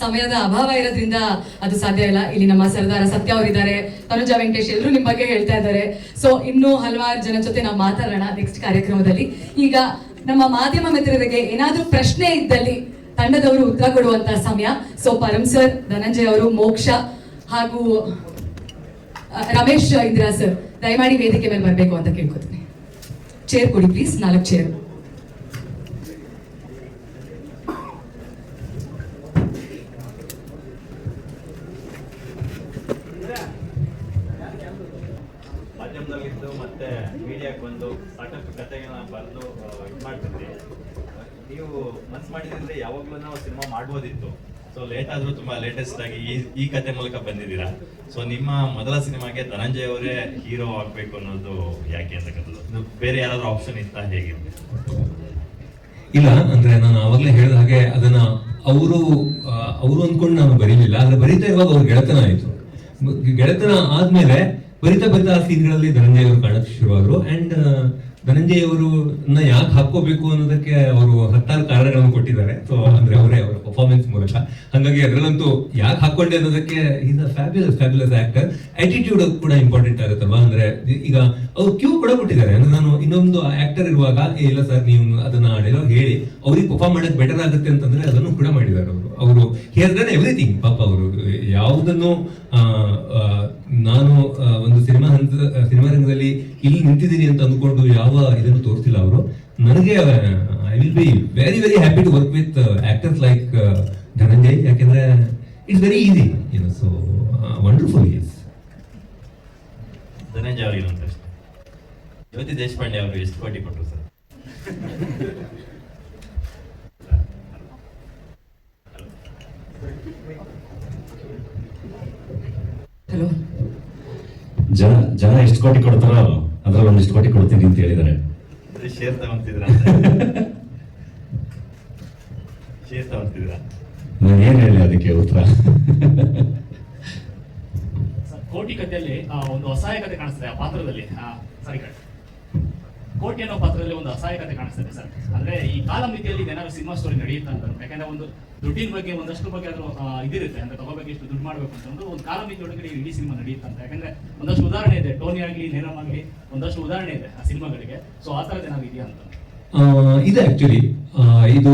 ಸಮಯದ ಅಭಾವ ಇರೋದ್ರಿಂದ ಅದು ಸಾಧ್ಯ ಇಲ್ಲ. ಇಲ್ಲಿ ನಮ್ಮ ಸರ್ದಾರ ಸತ್ಯ ಅವರಿದ್ದಾರೆ. ತನುಜ ವೆಂಕಟೇಶ್ ಎಲ್ಲರೂ ನಿಮ್ಮ ಬಗ್ಗೆ ಹೇಳ್ತಾ ಇದ್ದಾರೆ. ಸೊ ಇನ್ನೂ ಹಲವಾರು ಜನ ಜೊತೆ ನಾವು ಮಾತಾಡೋಣ ನೆಕ್ಸ್ಟ್ ಕಾರ್ಯಕ್ರಮದಲ್ಲಿ. ಈಗ ನಮ್ಮ ಮಾಧ್ಯಮ ಮಿತ್ರರಿಗೆ ಏನಾದ್ರೂ ಪ್ರಶ್ನೆ ಇದ್ದಲ್ಲಿ ತಂಡದವರು ಉತ್ತರ ಕೊಡುವಂತ ಸಮಯ. ಸೊ ಪರಂ ಸರ್, ಧನಂಜಯ್ ಅವರು, ಮೋಕ್ಷ ಹಾಗೂ ರಮೇಶ್ ಇಂದಿರಾ ಸರ್, ದಯಮಾಡಿ ವೇದಿಕೆ ಮೇಲೆ ಬರಬೇಕು ಅಂತ ಕೇಳ್ಕೊತೀನಿ. ಚೇರ್ ಕೊಡಿ ಪ್ಲೀಸ್ ನಾಲ್ಕು ಚೇರ್ ಮಾಧ್ಯಮದಲ್ಲಿದ್ದು ಮತ್ತೆ ಮೀಡಿಯಾಕ್ಕೆ ಬಂದು ಸಾಕಷ್ಟು ಬರೆದು ಇದು ನೀವು ಮನ್ಸು ಮಾಡಿದ್ರೆ ಯಾವಾಗ್ಲೂ ನಾವು ಸಿನಿಮಾ ಮಾಡ್ಬೋದಿತ್ತು. ಸೊ ಲೇಟ್ ಆದರೂ ತುಂಬಾ ಲೇಟೆಸ್ಟ್ ಆಗಿ ಈ ಈ ಕತೆ ಮೂಲಕ ಬಂದಿದ್ದೀರಾ. ಸೊ ನಿಮ್ಮ ಮೊದಲ ಸಿನಿಮಾಗೆ ಧನಂಜಯ ಅವರೇ ಹೀರೋ ಆಗ್ಬೇಕು ಅನ್ನೋದು ಯಾಕೆ ಅಂತಕ್ಕಂಥದ್ದು? ಬೇರೆ ಯಾರಾದ್ರೂ ಆಪ್ಷನ್ ಇತ್ತ ಹೇಗೆ? ಇಲ್ಲ, ಅಂದ್ರೆ ನಾನು ಅವಾಗಲೇ ಹೇಳಿದ ಹಾಗೆ ಅದನ್ನ ಅವರು ಅವರು ಅಂದ್ಕೊಂಡು ನಾನು ಬರೀಲಿಲ್ಲ. ಆದ್ರೆ ಬರೀತಾ ಇರುವಾಗ ಅವ್ರ ಗೆಳೆತನ ಆಯಿತು. ಗೆಳೆತನ ಆದ್ಮೇಲೆ ಬರಿತಾ ಬರಿತಾ ಆ ಸೀನ್ಗಳಲ್ಲಿ ಧನಂಜಯ ಅವರು ಕಾಣಕ್ಕೆ ಶುರುವಾದ್ರು. ಅಂಡ್ ಧನಂಜಯ್ ಅವರು ಯಾಕೆ ಹಾಕೋಬೇಕು ಅನ್ನೋದಕ್ಕೆ ಅವರು ಹತ್ತಾರು ಕಾರಣಗಳನ್ನು ಕೊಟ್ಟಿದ್ದಾರೆ. ಸೊ ಅಂದ್ರೆ ಅವರೇ ಅವರ ಪರ್ಫಾರ್ಮೆನ್ಸ್ ಮೂಲಕ. ಹಾಗಾಗಿ ಅದರಲ್ಲಂತೂ ಯಾಕೆ ಹಾಕೊಂಡೆ ಅನ್ನೋದಕ್ಕೆ is a fabulous fabulous actor attitude ಕೂಡ ಇಂಪಾರ್ಟೆಂಟ್ ಆಗುತ್ತಲ್ವಾ? ಅಂದ್ರೆ ಈಗ ಅವ್ರು ಕ್ಯೂ ಕೂಡ ಕೊಟ್ಟಿದ್ದಾರೆ. ಅಂದ್ರೆ ನಾನು ಇನ್ನೊಂದು ಆಕ್ಟರ್ ಇರುವಾಗ "ಏ, ಇಲ್ಲ ಸರ್ ನೀವು ಅದನ್ನ ಆಡಿರೋ ಹೇಳಿ. ಅವ್ರಿಗೆ ಪರ್ಫಾರ್ಮ್ ಮಾಡಕ್ ಬೆಟರ್ ಆಗುತ್ತೆ ಅಂತಂದ್ರೆ ಅದನ್ನು ಕೂಡ ಮಾಡಿದ್ದಾರೆ ಅವರು. ಅವರು ಹಿಯರ್ ದನ್ ಎವ್ರಿಥಿಂಗ್ ಪಾಪ ಅವರು ಯಾವುದನ್ನು ನಾನು ಒಂದು ಸಿನಿಮಾ ಹಂತದ ಸಿನಿಮಾ ರಂಗದಲ್ಲಿ ಇಲ್ಲಿ ನಿಂತಿದ್ದೀನಿ ಅಂತ ಅಂದ್ಕೊಂಡು ಯಾವ ಇದನ್ನು ತೋರಿಸಿಲ್ಲ ಅವರು. ನನಗೆ I will be very very happy to work with actors like Dhananjay ಯಾಕೆಂದ್ರೆ ಇಟ್ಸ್ ವೆರಿ ಈಸಿ ಏನೋ ಸೊ ವಂಡರ್ಫುಲ್ ಧನಂಜಯ್ ಧನಂಜಯ ಅವರಿಗೆ ಜ್ಯೋತಿ ದೇಶಪಾಂಡೆ ಅವರು ಎಷ್ಟು ಕೋಟಿ ಕೊಟ್ಟರು ಸರ್? ಹಲೋ ಜನ ಜನ ಎಷ್ಟು ಕೋಟಿ ಕೊಡ್ತಾರೋ? ಅದ್ರಲ್ಲಿ ಒಂದಿಷ್ಟು ಕೋಟಿ ಕೊಡ್ತೀನಿ ಅಂತ ಹೇಳಿದ್ದಾರೆ ಶೇರ್ ತಗೊಂತಿದ್ರ ಶೇರ್ ತಗೊಂತಿದ್ರ ನಾನು ಏನ್ ಹೇಳಿ ಅದಕ್ಕೆ ಉತ್ತರ? ಸರ್, ಕೋಟಿ ಕಥೆಯಲ್ಲಿ ಆ, ಒಂದು ಅಸಹಾಯ ಕಥೆ ಕಾಣಿಸ್ತದೆ ಆ ಪಾತ್ರದಲ್ಲಿ. ಸರಿ ಕಟ್ ಕೋಟಿ ಅನ್ನೋ ಪಾತ್ರದಲ್ಲಿ ಒಂದು ಅಸಹಾಯಕತೆ ಕಾಣಿಸ್ತದೆ ಸರ್. ಅಂದ್ರೆ ಈ ಕಾಲ ಮಿತಿಯಲ್ಲಿ ಏನಾದ್ರು ಸಿನಿಮಾ ಸ್ಟೋರಿ ನಡೆಯುತ್ತೆ ಅಂತ ಯಾಕಂದ್ರೆ ಒಂದು ದುಡ್ಡಿನ ಬಗ್ಗೆ ಒಂದಷ್ಟು ಬಗ್ಗೆ ಅದ್ರ ಆ, ಇದಿರುತ್ತೆ. ಅಂದ್ರೆ ತಗೋಬೇಕು ಇಷ್ಟು ದುಡ್ಡು ಮಾಡ್ಬೇಕು ಅಂತ ಒಂದು ಒಂದು ಮಿತಿ ಒಳಗಡೆ ಇಡೀ ಸಿನಿಮಾ ನಡೆಯುತ್ತೆ ಅಂತ. ಯಾಕಂದ್ರೆ ಒಂದಷ್ಟು ಉದಾಹರಣೆ ಇದೆ. ಟೋನಿ ಆಗ್ಲಿ ನೇರಮ್ ಆಗ್ಲಿ ಒಂದಷ್ಟು ಉದಾಹರಣೆ ಇದೆ ಆ ಸಿನಿಮಾಗಳಿಗೆ. ಸೊ ಆ ತರ ಏನಾದ್ರು ಇದೆಯಾ ಅಂತ. ಇದೆ ಆಕ್ಚುಲಿ ಇದು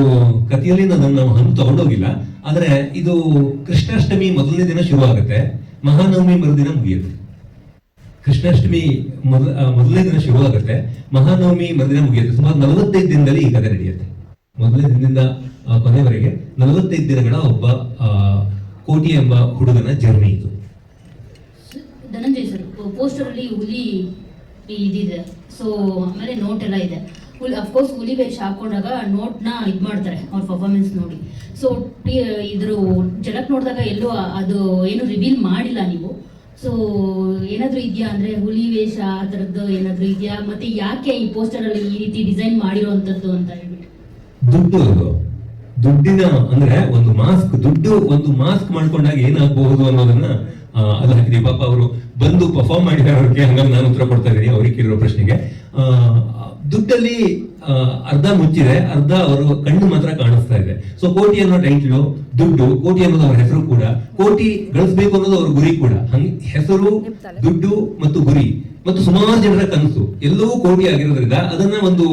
ಕಥೆಯಲ್ಲಿ ನಾನು ನಾವು ಹಂಗೆ ತಗೊಂಡೋಗಿಲ್ಲ. ಆದ್ರೆ ಇದು ಕೃಷ್ಣಾಷ್ಟಮಿ ಮೊದಲನೇ ದಿನ ಶುರು ಆಗುತ್ತೆ ಮಹಾನವಮಿ ಮರುದಿನ ಮುಗಿಯುತ್ತೆ. ಕೃಷ್ಣಾಷ್ಟಮಿ ಮೊದಲ ಮೊದಲನೇ ದಿನ ಶುರು ಆಗುತ್ತೆ. ಮಹಾನವಮಿ ಮೊದಲಿನ ಮುಗಿಯುತ್ತೆ. ಸುಮಾರು ನಲವತ್ತೈದು ದಿನದಲ್ಲಿ ಈ ಕಥೆ ನಡೆಯುತ್ತೆ. ಮೊದಲನೇ ದಿನದಿಂದ ಕೊನೆವರೆಗೆ ನಲವತ್ತೈದು ದಿನಗಳ ಒಬ್ಬ ಕೋಟಿ ಎಂಬ ಹುಡುಗನ ಜರ್ನಿ ಇದು. ಧನಂಜಯ್ ಸರ್ ಪೋಸ್ಟರ್ ಅಲ್ಲಿ ಹುಲಿ ಇದಿದೆ. ಸೊ ಆಮೇಲೆ ನೋಟ್ ಎಲ್ಲ ಇದೆ. ಹುಲಿ ಅಫ್ಕೋರ್ಸ್ ಹುಲಿ ವೇಷ ಹಾಕೊಂಡಾಗ ನೋಟ್ನ ಇದು ಮಾಡ್ತಾರೆ, ಅವ್ರ ಪರ್ಫಾರ್ಮೆನ್ಸ್ ನೋಡಿ. ಸೊ ಇದ್ರ ಜಲಕ್ ನೋಡಿದಾಗ ಎಲ್ಲೂ ಅದು ಏನು ರಿವೀಲ್ ಮಾಡಿಲ್ಲ ನೀವು. ಸೊ ಏನಾದರೂ ಇದೆಯಾ ಅಂದ್ರೆ ಹುಲಿ ವೇಷ ಆ ಥರದ್ದು ಏನಾದರೂ ಇದೆಯಾ? ಮತ್ತೆ ಯಾಕೆ ಈ ಪೋಸ್ಟರ್ ಅಲ್ಲಿ ಈ ರೀತಿ ಡಿಸೈನ್ ಮಾಡಿರುವಂತದ್ದು ಅಂತ ಹೇಳ್ಬಿಟ್ಟು? ದುಡ್ಡು ದುಡ್ಡಿನ ಅಂದ್ರೆ ಒಂದು ಮಾಸ್ಕ್, ದುಡ್ಡು ಒಂದು ಮಾಸ್ಕ್ ಮಾಡ್ಕೊಂಡಾಗ ಏನಾಗಬಹುದು ಅನ್ನೋದನ್ನ ಅದು ಹಾಕಿದ್ರಿ ಪಾಪ ಅವರು ಬಂದು ಪರ್ಫಾರ್ಮ್ ಮಾಡಿದ್ದಾರೆ ಅವ್ರಿಗೆ, ಹಂಗಾಗಿ ನಾನು ಉತ್ತರ ಕೊಡ್ತಾ ಇದ್ದೀನಿ. ಅವ್ರಿಗೆ ಕೇಳಿರೋ ಪ್ರಶ್ನೆಗೆ. ದುಡ್ಡಲ್ಲಿ ಅರ್ಧ ಮುಚ್ಚಿದೆ, ಅರ್ಧ ಅವರು ಕಣ್ಣು ಮಾತ್ರ ಕಾಣಿಸ್ತಾ ಇದೆ. ಸೊ ಕೋಟಿ ಅನ್ನೋ ಟೈಟ್ಲು ದುಡ್ಡು, ಕೋಟಿ ಅನ್ನೋದು ಅವ್ರ ಹೆಸರು ಕೂಡ, ಕೋಟಿ ಗಳಿಸ್ಬೇಕು ಅನ್ನೋದು ಅವ್ರ ಗುರಿ ಕೂಡ. ಹಂಗ ಹೆಸರು, ದುಡ್ಡು ಮತ್ತು ಗುರಿ, ಮತ್ತು ಸುಮಾರು ಜನರ ಕನಸು, ಎಲ್ಲವೂ ಕೋಟಿ ಆಗಿರೋದ್ರಿಂದ ಅದನ್ನ ಒಂದು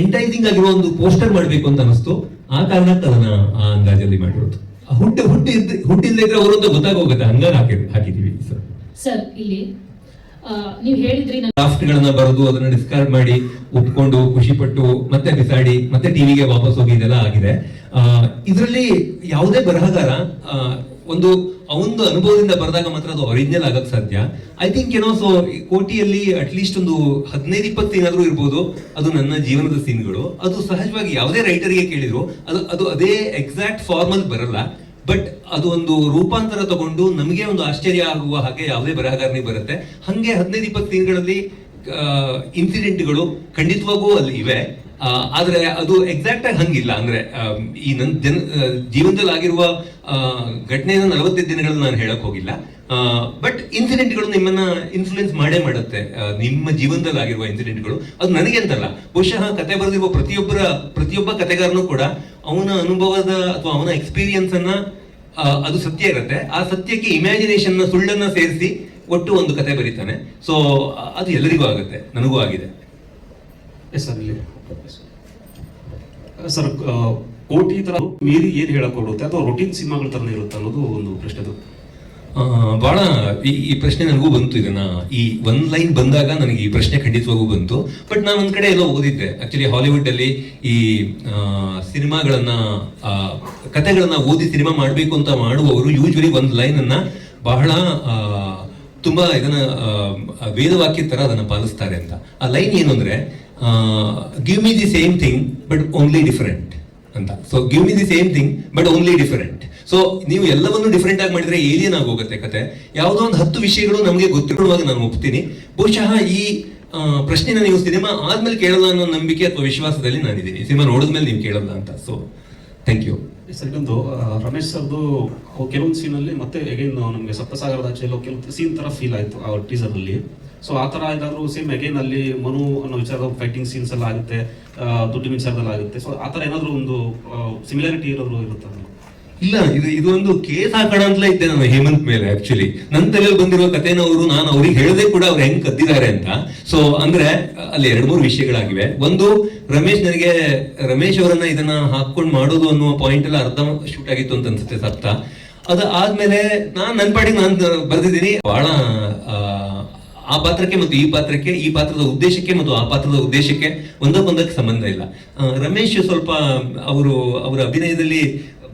ಎಂಟೈಸಿಂಗ್ ಆಗಿರೋ ಒಂದು ಪೋಸ್ಟರ್ ಮಾಡಬೇಕು ಅಂತ ಅನಿಸ್ತು. ಆ ಕಾರಣಕ್ಕೆ ಅದನ್ನ ಆ ಅಂದಾಜಲ್ಲಿ ಮಾಡಿರೋದು. ಹುಟ್ಟಿ ಹುಟ್ಟು ಹುಟ್ಟಿಲ್ಲದೆ ಇದ್ರೆ ಅವರು ಅಂತ ಗೊತ್ತಾಗೋಗುತ್ತೆ. ಹಂಗಾಗಿ ಹಾಕಿ ಹಾಕಿದೀವಿ ಸರ್ ಸರ್ ಇಲ್ಲಿ ನೀವು ಹೇಳಿದ್ರಿ ಬರೆದು ಅದನ್ನ ಡಿಸ್ಕಾರ್ಡ್ ಮಾಡಿ ಒಪ್ಕೊಂಡು ಖುಷಿ ಪಟ್ಟು ಮತ್ತೆ ಬಿಸಾಡಿ ಮತ್ತೆ ಟಿವಿಗೆ ವಾಪಸ್ ಹೋಗಿ ಇದೆಲ್ಲ ಆಗಿದೆ. ಇದರಲ್ಲಿ ಯಾವುದೇ ಬರಹಗಾರ ಒಂದು ಅವನದು ಅನುಭವದಿಂದ ಬರೆದಾಗ ಮಾತ್ರ ಅದು ಒರಿಜಿನಲ್ ಆಗಕ್ಕೆ ಸಾಧ್ಯ. ಐ ಥಿಂಕ್ ಏನೋ ಸೊ ಕೋಟಿಯಲ್ಲಿ ಅಟ್ಲೀಸ್ಟ್ ಒಂದು ಹದಿನೈದು ಇಪ್ಪತ್ತು ಏನಾದರೂ ಇರ್ಬೋದು. ಅದು ನನ್ನ ಜೀವನದ ಸೀನ್ಗಳು. ಅದು ಸಹಜವಾಗಿ ಯಾವುದೇ ರೈಟರ್ಗೆ ಕೇಳಿದ್ರು. ಅದು ಅದು ಅದೇ ಎಕ್ಸಾಕ್ಟ್ ಫಾರ್ಮಲ್ ಬರಲ್ಲ. ಬಟ್ ಅದು ಒಂದು ರೂಪಾಂತರ ತಗೊಂಡು ನಮಗೆ ಒಂದು ಆಶ್ಚರ್ಯ ಆಗುವ ಹಾಗೆ ಯಾವುದೇ ಬರಹಗಾರನಿಗೆ ಬರುತ್ತೆ. ಹಂಗೆ ಹದಿನೈದು ಇಪ್ಪತ್ತು ಸೀನ್ಗಳಲ್ಲಿ ಇನ್ಸಿಡೆಂಟ್ಗಳು ಖಂಡಿತವಾಗೂ ಅಲ್ಲಿ ಇವೆ. ಆದ್ರೆ ಅದು ಎಕ್ಸಾಕ್ಟ್ ಆಗಿ ಹಂಗಿಲ್ಲ. ಅಂದ್ರೆ ಈ ನನ್ನ ಜನ ಜೀವನದಲ್ಲಿ ಆಗಿರುವ ಆ, ಘಟನೆನ ನಲವತ್ತೈದು ದಿನಗಳಲ್ಲಿ ನಾನು ಹೇಳಕ್ ಹೋಗಿಲ್ಲ. ಬಟ್ ಇನ್ಸಿಡೆಂಟ್ಗಳು ನಿಮ್ಮನ್ನ ಇನ್ಫ್ಲುಯೆನ್ಸ್ ಮಾಡೇ ಮಾಡುತ್ತೆ. ನಿಮ್ಮ ಜೀವನದಲ್ಲಿ ಆಗಿರುವ ಇನ್ಸಿಡೆಂಟ್ಗಳು ಅದು ನನಗೆ ಅಂತಲ್ಲ. ಬಹುಶಃ ಕತೆ ಬರೆದಿರುವ ಪ್ರತಿಯೊಬ್ಬರ ಪ್ರತಿಯೊಬ್ಬ ಕತೆಗಾರನು ಕೂಡ ಅವನ ಅನುಭವದ ಅಥವಾ ಅವನ ಎಕ್ಸ್ಪೀರಿಯನ್ಸ್ ಅನ್ನ ಅದು ಸತ್ಯ ಇರುತ್ತೆ. ಆ ಸತ್ಯಕ್ಕೆ ಇಮ್ಯಾಜಿನೇಷನ್ ಸುಳ್ಳನ್ನ ಸೇರಿಸಿ ಒಟ್ಟು ಒಂದು ಕತೆ ಬರೀತಾನೆ. ಸೊ ಅದು ಎಲ್ಲರಿಗೂ ಆಗುತ್ತೆ. ನನಗೂ ಆಗಿದೆ. ಎಸ್ ಸರ್ ಸರ್ ಕೋಟಿ ತರ ಮೀರಿ ಏನ್ ಹೇಳಕ್ ಅಥವಾ ರೊಟೀನ್ ಸಿನಿಮಾಗಳ ತರ ಇರುತ್ತೆ ಅನ್ನೋದು ಒಂದು ಪ್ರಶ್ನೆ ಬಹಳ ಈ ಈ ಪ್ರಶ್ನೆ ನನಗೂ ಬಂತು ಇದನ್ನ. ಈ ಒಂದ್ ಲೈನ್ ಬಂದಾಗ ನನಗೆ ಈ ಪ್ರಶ್ನೆ ಖಂಡಿತವಾಗೂ ಬಂತು. ಬಟ್ ನಾನು ಒಂದ್ ಕಡೆ ಎಲ್ಲೋ ಓದಿದ್ದೆ. ಆಕ್ಚುಲಿ ಹಾಲಿವುಡ್ ಅಲ್ಲಿ ಈ ಸಿನಿಮಾಗಳನ್ನ ಕಥೆಗಳನ್ನ ಓದಿ ಸಿನಿಮಾ ಮಾಡಬೇಕು ಅಂತ ಮಾಡುವವರು ಯೂಶ್ವಲಿ ಒಂದ್ ಲೈನ್ ಅನ್ನ ಬಹಳ ತುಂಬಾ ಇದನ್ನ ವೇದವಾಕ್ಯ ತರ ಅದನ್ನ ಪಾಲಿಸ್ತಾರೆ ಅಂತ. ಆ ಲೈನ್ ಏನು ಅಂದ್ರೆ give me the same thing but only different ಅಂತ. So give me the same thing but only different so ನೀವು ಎಲ್ಲವನ್ನು ಡಿಫರೆಂಟ್ ಆಗಿ ಮಾಡಿದ್ರೆ ಏಲಿಯನ್ ಆಗೋಗುತ್ತೆ ಕತೆ. ಯಾವುದೋ ಒಂದು ಹತ್ತು ವಿಷಯಗಳು ನಮಗೆ ಗೊತ್ತಿರುವಾಗ ನಾನು ಒಪ್ತೀನಿ. ಬಹುಶಃ ಈ ಪ್ರಶ್ನೆ ಪ್ರಶ್ನೆನ ನೀವು ಸಿನಿಮಾ ಆದ್ಮೇಲೆ ಕೇಳಲ್ಲ ಅನ್ನೋ ನಂಬಿಕೆ ಅಥವಾ ವಿಶ್ವಾಸದಲ್ಲಿ ನಾನಿದ್ದೀನಿ. ಸಿನಿಮಾ ನೋಡಿದ್ಮೇಲೆ ನೀವು ಕೇಳಲ್ಲ ಅಂತ. ಸೊ ಥ್ಯಾಂಕ್ ಯು ಸರ್ ಇನ್ನೊಂದು ರಮೇಶ್ ಸರ್ದು ಕೆಲವೊಂದು ಸೀನಲ್ಲಿ ಮತ್ತೆ ಅಗೈನ್ ನಮಗೆ ಸಪ್ತಸಾಗರದ ಆಚೆಲ್ಲೋ ಕೆಲವು ಸೀನ್ ತರ ಫೀಲ್ ಆಯ್ತು ಆ ಟೀಸರ್ ಅಲ್ಲಿ. ಸೊ ಆ ತರ ಏನಾದರೂ ಸೇಮ್ ಅಗೈನ್ ಅಲ್ಲಿ ಮನು ಅನ್ನೋ ವಿಚಾರದ ಫೈಟಿಂಗ್ ಸೀನ್ಸ್ ಎಲ್ಲ ಆಗುತ್ತೆ ದುಡ್ಡಿನ ವಿಚಾರದಲ್ಲಿ ಆಗುತ್ತೆ. ಸೊ ಆ ತರ ಏನಾದರೂ ಒಂದು ಸಿಮಿಲಾರಿಟಿ ಇರೋರು ಇರುತ್ತೆ. ಇಲ್ಲ ಇದು ಇದು ಒಂದು ಕೇಸ್ ಹಾಕೋಣ ಅಂತಲೇ ಇದ್ದೆ ನಾನು ಹೇಮಂತ್ ಮೇಲೆ ಆಕ್ಚುಲಿ ನನ್ನ ತಲೆಯಲ್ಲಿ ಬಂದಿರೋ ಕಥೆನ ಅವರು ನಾನು ಅವ್ರಿಗೆ ಹೇಳದೆ ಕೂಡ ಅವ್ರು ಹೆಂಗ್ ಕದ್ದಿದ್ದಾರೆ ಅಂತ. ಸೊ ಅಂದ್ರೆ ಅಲ್ಲಿ ಎರಡು ಮೂರು ವಿಷಯಗಳಾಗಿವೆ. ಒಂದು ರಮೇಶ್ ನನಗೆ ರಮೇಶ್ ಅವರನ್ನ ಇದನ್ನ ಹಾಕೊಂಡು ಮಾಡೋದು ಅನ್ನುವ ಪಾಯಿಂಟ್ ಎಲ್ಲ ಅರ್ಧ ಶೂಟ್ ಆಗಿತ್ತು ಅಂತ ಅನ್ಸುತ್ತೆ ಸಪ್ತ. ಅದು ಆದ್ಮೇಲೆ ನಾನ್ ನನ್ನ ಪಾಡಿಗೆ ನಾನು ಬರ್ದಿದ್ದೀನಿ. ಬಹಳ ಆ, ಪಾತ್ರಕ್ಕೆ ಮತ್ತು ಈ ಪಾತ್ರಕ್ಕೆ ಈ ಪಾತ್ರದ ಉದ್ದೇಶಕ್ಕೆ ಮತ್ತು ಆ ಪಾತ್ರದ ಉದ್ದೇಶಕ್ಕೆ ಒಂದಕ್ಕೊಂದಕ್ಕೆ ಸಂಬಂಧ ಇಲ್ಲ. ರಮೇಶ್ ಸ್ವಲ್ಪ ಅವರು ಅವರ ಅಭಿನಯದಲ್ಲಿ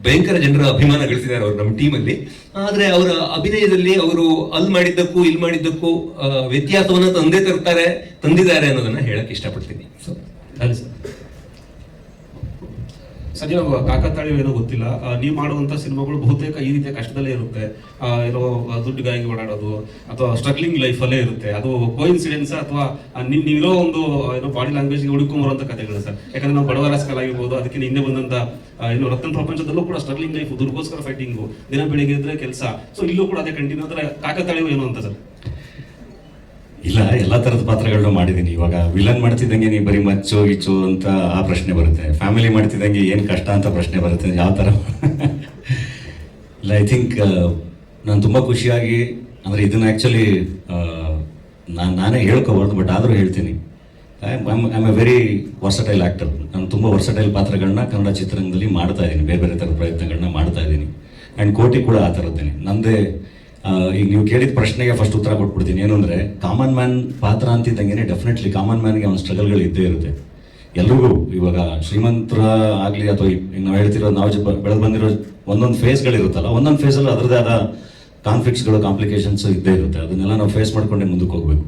ಭಯಂಕರ ಜನರ ಅಭಿಮಾನ ಗಳಿಸಿದ್ದಾರೆ ಅವರು ನಮ್ಮ ಟೀಮಲ್ಲಿ. ಆದ್ರೆ ಅವರ ಅಭಿನಯದಲ್ಲಿ ಅವರು ಅಲ್ಲಿ ಮಾಡಿದ್ದಕ್ಕೂ ಇಲ್ಲಿ ಮಾಡಿದ್ದಕ್ಕೂ ವ್ಯತ್ಯಾಸವನ್ನ ತಂದೆ ತರ್ತಾರೆ ತಂದಿದ್ದಾರೆ ಅನ್ನೋದನ್ನ ಹೇಳಕ್ ಇಷ್ಟಪಡ್ತೀನಿ. ಸರ್ ಸದ್ಯ ಕಾಕತಾಳಿ ಏನೋ ಗೊತ್ತಿಲ್ಲ. ನೀವು ಮಾಡುವಂತ ಸಿನಿಮಾಗಳು ಬಹುತೇಕ ಈ ರೀತಿಯ ಕಷ್ಟದಲ್ಲೇ ಇರುತ್ತೆ. ಏನೋ ದುಡ್ಡುಗಾಗಿ ಓಡಾಡೋದು ಅಥವಾ ಸ್ಟ್ರಗ್ಲಿಂಗ್ ಲೈಫಲ್ಲೇ ಇರುತ್ತೆ. ಅದು ಕೋ ಇನ್ಸಿಡೆನ್ಸ್ ಅಥವಾ ಇರೋ ಒಂದು ಏನೋ ಬಾಡಿ ಲ್ಯಾಂಗ್ವೇಜ್ಗೆ ಹುಡುಕೊಂಬರುವಂಥ ಕಥೆಗಳು ಸರ್. ಯಾಕಂದ್ರೆ ನಾವು ಬಡವರ ಆಗಿರ್ಬೋದು, ಅದಕ್ಕೆ ಹಿಂದೆ ಬಂದಂತ ಏನೋ ರತ್ನ ಪ್ರಪಂಚದಲ್ಲೂ ಕೂಡ ಸ್ಟ್ರಗ್ಲಿಂಗ್ ಲೈಫ್ ದುರ್ಗೋಸ್ಕರ ಫೈಟಿಂಗು ದಿನ ಬೆಳಿಗ್ಗೆ ಇದ್ರೆ ಕೆಲಸ. ಸೊ ಇಲ್ಲೂ ಕೂಡ ಅದೇ ಕಂಟಿನ್ಯೂ ಅಂದ್ರೆ ಕಾಕತಾಳಿವು ಏನು ಅಂತ ಸರ್? ಇಲ್ಲ ಎಲ್ಲ ಥರದ ಪಾತ್ರಗಳನ್ನ ಮಾಡಿದ್ದೀನಿ. ಇವಾಗ ವಿಲನ್ ಮಾಡ್ತಿದ್ದಂಗೆ ನೀವು ಬರೀ ಮಚ್ಚು ಗಿಚ್ಚು ಅಂತ ಆ ಪ್ರಶ್ನೆ ಬರುತ್ತೆ. ಫ್ಯಾಮಿಲಿ ಮಾಡ್ತಿದ್ದಂಗೆ ಏನು ಕಷ್ಟ ಅಂತ ಪ್ರಶ್ನೆ ಬರುತ್ತೆ. ಯಾವ ಥರ ಇಲ್ಲ ಐ ಥಿಂಕ್ ನಾನು ತುಂಬ ಖುಷಿಯಾಗಿ ಅಂದರೆ ಇದನ್ನ ಆ್ಯಕ್ಚುಲಿ ನಾನು ನಾನೇ ಹೇಳ್ಕೋಬಾರ್ದು ಬಟ್ ಆದರೂ ಹೇಳ್ತೀನಿ. I am a very versatile actor ನಾನು ತುಂಬ ವರ್ಸಟೈಲ್ ಪಾತ್ರಗಳನ್ನ ಕನ್ನಡ ಚಿತ್ರರಂಗದಲ್ಲಿ ಮಾಡ್ತಾ ಇದ್ದೀನಿ. ಬೇರೆ ಬೇರೆ ಥರದ ಪ್ರಯತ್ನಗಳನ್ನ ಮಾಡ್ತಾ ಇದ್ದೀನಿ. ಆ್ಯಂಡ್ ಕೋಟಿ ಕೂಡ ಆ ಥರದ್ದೇನೆ ನಂದೇ ಆ, ಈಗ ನೀವು ಕೇಳಿದ ಪ್ರಶ್ನೆಗೆ ಫಸ್ಟ್ ಉತ್ತರ ಕೊಟ್ಬಿಡ್ತೀನಿ. ಏನು ಅಂದರೆ ಕಾಮನ್ ಮ್ಯಾನ್ ಪಾತ್ರ ಅಂತಿದ್ದಂಗೆ ಡೆಫಿನೆಟ್ಲಿ ಕಾಮನ್ ಮ್ಯಾನ್ಗೆ ಒಂದು ಸ್ಟ್ರಗಲ್ಗಳು ಇದ್ದೇ ಇರುತ್ತೆ. ಎಲ್ರಿಗೂ ಇವಾಗ ಶ್ರೀಮಂತರ ಆಗಲಿ ಅಥವಾ ನಾವು ಹೇಳ್ತಿರೋ ನಾವು ಬೆಳೆದು ಬಂದಿರೋ ಒಂದೊಂದು ಫೇಸ್ಗಳಿರುತ್ತಲ್ಲ ಒಂದೊಂದು ಫೇಸಲ್ಲಿ ಅದರದೇ ಆದ ಕಾನ್ಫ್ಲಿಕ್ಟ್ಸ್ಗಳು ಕಾಂಪ್ಲಿಕೇಶನ್ಸ್ ಇದ್ದೇ ಇರುತ್ತೆ. ಅದನ್ನೆಲ್ಲ ನಾವು ಫೇಸ್ ಮಾಡ್ಕೊಂಡೆ ಮುಂದಕ್ಕೆ ಹೋಗ್ಬೇಕು.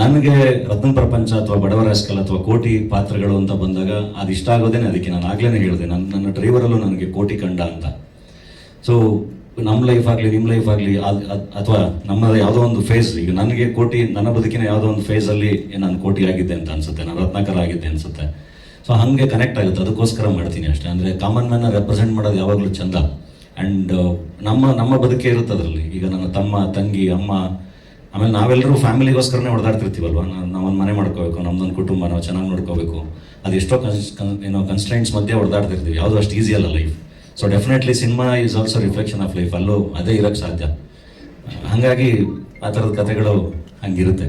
ನನಗೆ ರತ್ನ ಪ್ರಪಂಚ ಅಥವಾ ಬಡವರ ಹೆಸ್ಕಲ್ ಅಥವಾ ಕೋಟಿ ಪಾತ್ರಗಳು ಅಂತ ಬಂದಾಗ ಅದು ಇಷ್ಟ ಆಗೋದೇನೆ ಅದಕ್ಕೆ ನಾನು ಆಗ್ಲೇ ಹೇಳಿದೆ. ನನ್ನ ನನ್ನ ಡ್ರೈವರಲ್ಲೂ ನನಗೆ ಕೋಟಿ ಕಂಡ ಅಂತ. ಸೊ ನಮ್ಮ ಲೈಫ್ ಆಗಲಿ ನಿಮ್ಮ ಲೈಫ್ ಆಗಲಿ ಅಥವಾ ನಮ್ಮ ಯಾವುದೋ ಒಂದು ಫೇಸ್ ಈಗ ನನಗೆ ಕೋಟಿ, ನನ್ನ ಬದುಕಿನ ಯಾವುದೋ ಒಂದು ಫೇಸಲ್ಲಿ ನಾನು ಕೋಟಿ ಆಗಿದ್ದೆ ಅಂತ ಅನ್ಸುತ್ತೆ, ನಾನು ರತ್ನಾಕರ ಆಗಿದ್ದೆ ಅನ್ಸುತ್ತೆ. ಸೊ ಹಾಗೆ ಕನೆಕ್ಟ್ ಆಗುತ್ತೆ, ಅದಕ್ಕೋಸ್ಕರ ಮಾಡ್ತೀನಿ ಅಷ್ಟೇ. ಅಂದರೆ ಕಾಮನ್ ಮ್ಯಾನ್ ರೆಪ್ರೆಸೆಂಟ್ ಮಾಡೋದು ಯಾವಾಗಲೂ ಚಂದ. ಆ್ಯಂಡ್ ನಮ್ಮ ನಮ್ಮ ಬದುಕೆ ಇರುತ್ತೆ ಅದರಲ್ಲಿ. ಈಗ ನನ್ನ ತಮ್ಮ, ತಂಗಿ, ಅಮ್ಮ, ಆಮೇಲೆ ನಾವೆಲ್ಲರೂ ಫ್ಯಾಮಿಲಿಗೋಸ್ಕರನೇ ಹೊಡೆದಾಡ್ತಿರ್ತೀವಲ್ವ ನಾವೊಂದು ಮನೆ ಮಾಡ್ಕೋಬೇಕು, ನಮ್ದೊಂದು ಕುಟುಂಬ, ನಾವು ಚೆನ್ನಾಗಿ ನೋಡ್ಕೋಬೇಕು. ಅದು ಎಷ್ಟೋ ಕನ್ಸ್ ಕನ್ ಏನೋ ಕನ್ಸ್ಟೆಂಟ್ಸ್ ಮಧ್ಯೆ ಹೊಡೆದಾಡ್ತಿರ್ತೀವಿ ಯಾವುದು ಅಷ್ಟು ಈಸಿ ಅಲ್ಲ life so definitely cinema is also reflection of life ಅಲ್ಲೂ ಅದೇ ಇರೋಕ್ಕೆ ಸಾಧ್ಯ. ಹಾಗಾಗಿ ಆ ಥರದ ಕಥೆಗಳು ಹಂಗಿರುತ್ತೆ.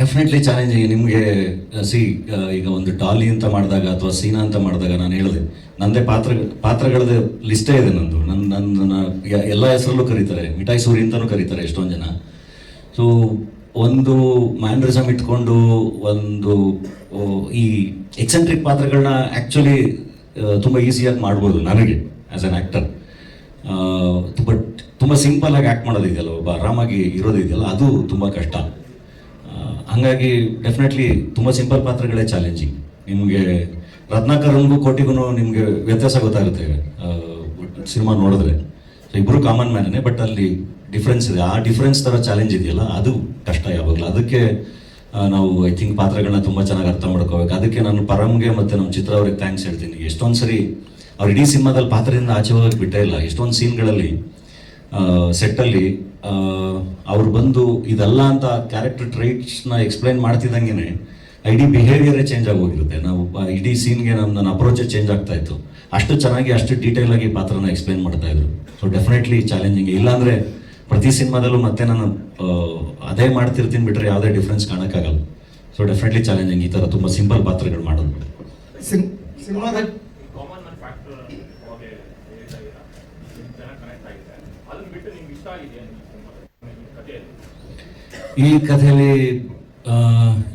ಡೆಫಿನೆಟ್ಲಿ ಚಾಲೆಂಜಿಂಗ್ ನಿಮಗೆ ಸಿ ಈಗ ಒಂದು ಟಾಲಿ ಅಂತ ಮಾಡಿದಾಗ ಅಥವಾ ಸೀನಾ ಅಂತ ಮಾಡಿದಾಗ ನಾನು ಹೇಳಿದೆ. ನಂದೇ ಪಾತ್ರ ಪಾತ್ರಗಳದ ಲಿಸ್ಟೇ ಇದೆ ನಂದು. ನನ್ನ ನನ್ನ ಎಲ್ಲ ಹೆಸರಲ್ಲೂ ಕರೀತಾರೆ. ಮಿಠಾಯಿ ಸೂರಿ ಅಂತಲೂ ಕರೀತಾರೆ ಎಷ್ಟೊಂದು ಜನ. ಸೊ ಒಂದು ಮ್ಯಾನ್ರಿಸಮ್ ಇಟ್ಕೊಂಡು ಒಂದು ಈ ಎಕ್ಸೆಂಟ್ರಿಕ್ ಪಾತ್ರಗಳನ್ನ ಆ್ಯಕ್ಚುಲಿ ತುಂಬ ಈಸಿಯಾಗಿ ಮಾಡ್ಬೋದು ನನಗೆ ಆ್ಯಸ್ ಅನ್ ಆ್ಯಕ್ಟರ್ ತುಂಬ ತುಂಬ ಸಿಂಪಲ್ ಆಗಿ ಆ್ಯಕ್ಟ್ ಮಾಡೋದಿದೆಯಲ್ಲ ಒಬ್ಬ ಆರಾಮಾಗಿ ಇರೋದಿದೆಯಲ್ಲ ಅದು ತುಂಬ ಕಷ್ಟ. ಹಾಗಾಗಿ ಡೆಫಿನೆಟ್ಲಿ ತುಂಬ ಸಿಂಪಲ್ ಪಾತ್ರಗಳೇ ಚಾಲೆಂಜಿಂಗ್ ನಿಮಗೆ ರತ್ನಾಕರನ್ಗೂ ಕೋಟಿಗೂ ನಿಮಗೆ ವ್ಯತ್ಯಾಸ ಗೊತ್ತಾಗುತ್ತೆ ಸಿನಿಮಾ ನೋಡಿದ್ರೆ. ಸೊ ಇಬ್ಬರು ಕಾಮನ್ ಮ್ಯಾನೇ ಬಟ್ ಅಲ್ಲಿ ಡಿಫ್ರೆನ್ಸ್ ಇದೆ. ಆ ಡಿಫ್ರೆನ್ಸ್ ಥರ ಚಾಲೆಂಜ್ ಇದೆಯಲ್ಲ, ಅದು ಕಷ್ಟ ಯಾವಾಗಲೂ. ಅದಕ್ಕೆ ನಾವು ಐ ಥಿಂಕ್ ಪಾತ್ರಗಳನ್ನ ತುಂಬ ಚೆನ್ನಾಗಿ ಅರ್ಥ ಮಾಡ್ಕೋಬೇಕು. ಅದಕ್ಕೆ ನಾನು ಪರಮ್ಗೆ ಮತ್ತು ನಮ್ಮ ಚಿತ್ರ ಅವ್ರಿಗೆ ಥ್ಯಾಂಕ್ಸ್ ಹೇಳ್ತೀನಿ. ಎಷ್ಟೊಂದು ಸರಿ ಅವ್ರು ಇಡೀ ಸಿನಿಮಾದಲ್ಲಿ ಪಾತ್ರದಿಂದ ಆಚೆ ಹೋಗಕ್ಕೆ ಬಿಟ್ಟೇ ಇಲ್ಲ. ಎಷ್ಟೊಂದು ಸೀನ್ಗಳಲ್ಲಿ ಸೆಟ್ಟಲ್ಲಿ ಅವ್ರು ಬಂದು ಇದಲ್ಲ ಅಂತ ಕ್ಯಾರೆಕ್ಟರ್ ಟ್ರೈಟ್ಸ್ನ ಎಕ್ಸ್ಪ್ಲೈನ್ ಮಾಡ್ತಿದ್ದಂಗೆ ಇಡೀ ಬಿಹೇವಿಯರೇ ಚೇಂಜ್ ಆಗೋಗಿರುತ್ತೆ ನಾವು ಇಡೀ ಸೀನ್ಗೆ ನಮ್ಮ ನನ್ನ ಅಪ್ರೋಚೇ ಚೇಂಜ್ ಆಗ್ತಾ ಇತ್ತು. ಅಷ್ಟು ಚೆನ್ನಾಗಿ, ಅಷ್ಟು ಡೀಟೇಲ್ ಆಗಿ ಪಾತ್ರನ ಎಕ್ಸ್ಪ್ಲೈನ್ ಮಾಡ್ತಾ ಇದ್ರು. ಸೊ ಡೆಫಿನೆಟ್ಲಿ ಚಾಲೆಂಜಿಂಗ್ ಇಲ್ಲಾಂದ್ರೆ ಪ್ರತಿ ಸಿನಿಮಾದಲ್ಲೂ ಮತ್ತೆ ನಾನು ಅದೇ ಮಾಡ್ತಿರ್ತೀನಿ ಬಿಟ್ರೆ ಯಾವುದೇ ಡಿಫ್ರೆನ್ಸ್ ಕಾಣಕ್ಕಾಗಲ್ಲ. ಸೊ ಡೆಫಿನೆಟ್ಲಿ ಚಾಲೆಂಜಿಂಗ್ ಈ ಥರ ತುಂಬ ಸಿಂಪಲ್ ಪಾತ್ರಗಳು ಮಾಡೋದು. ಸಿನ್- ಸಿನಿಮಾದ ಕಾಮನ್ ಮ್ಯಾನ್ ಫ್ಯಾಕ್ಟರ್ ಅವಾಗ ಹೇಳ್ತಾ ಇದ್ದೀರಾ ಚೆನ್ನಾಗಿ ಕನೆಕ್ಟ್ ಆಗಿದೆ. ಅದನ್ನ ಬಿಟ್ಟು ನಿಮ್ಗೆ ಇಷ್ಟ ಆಗಿದೆ ಕಥೆಯಲ್ಲಿ? ಈ ಕಥೆಯಲ್ಲಿ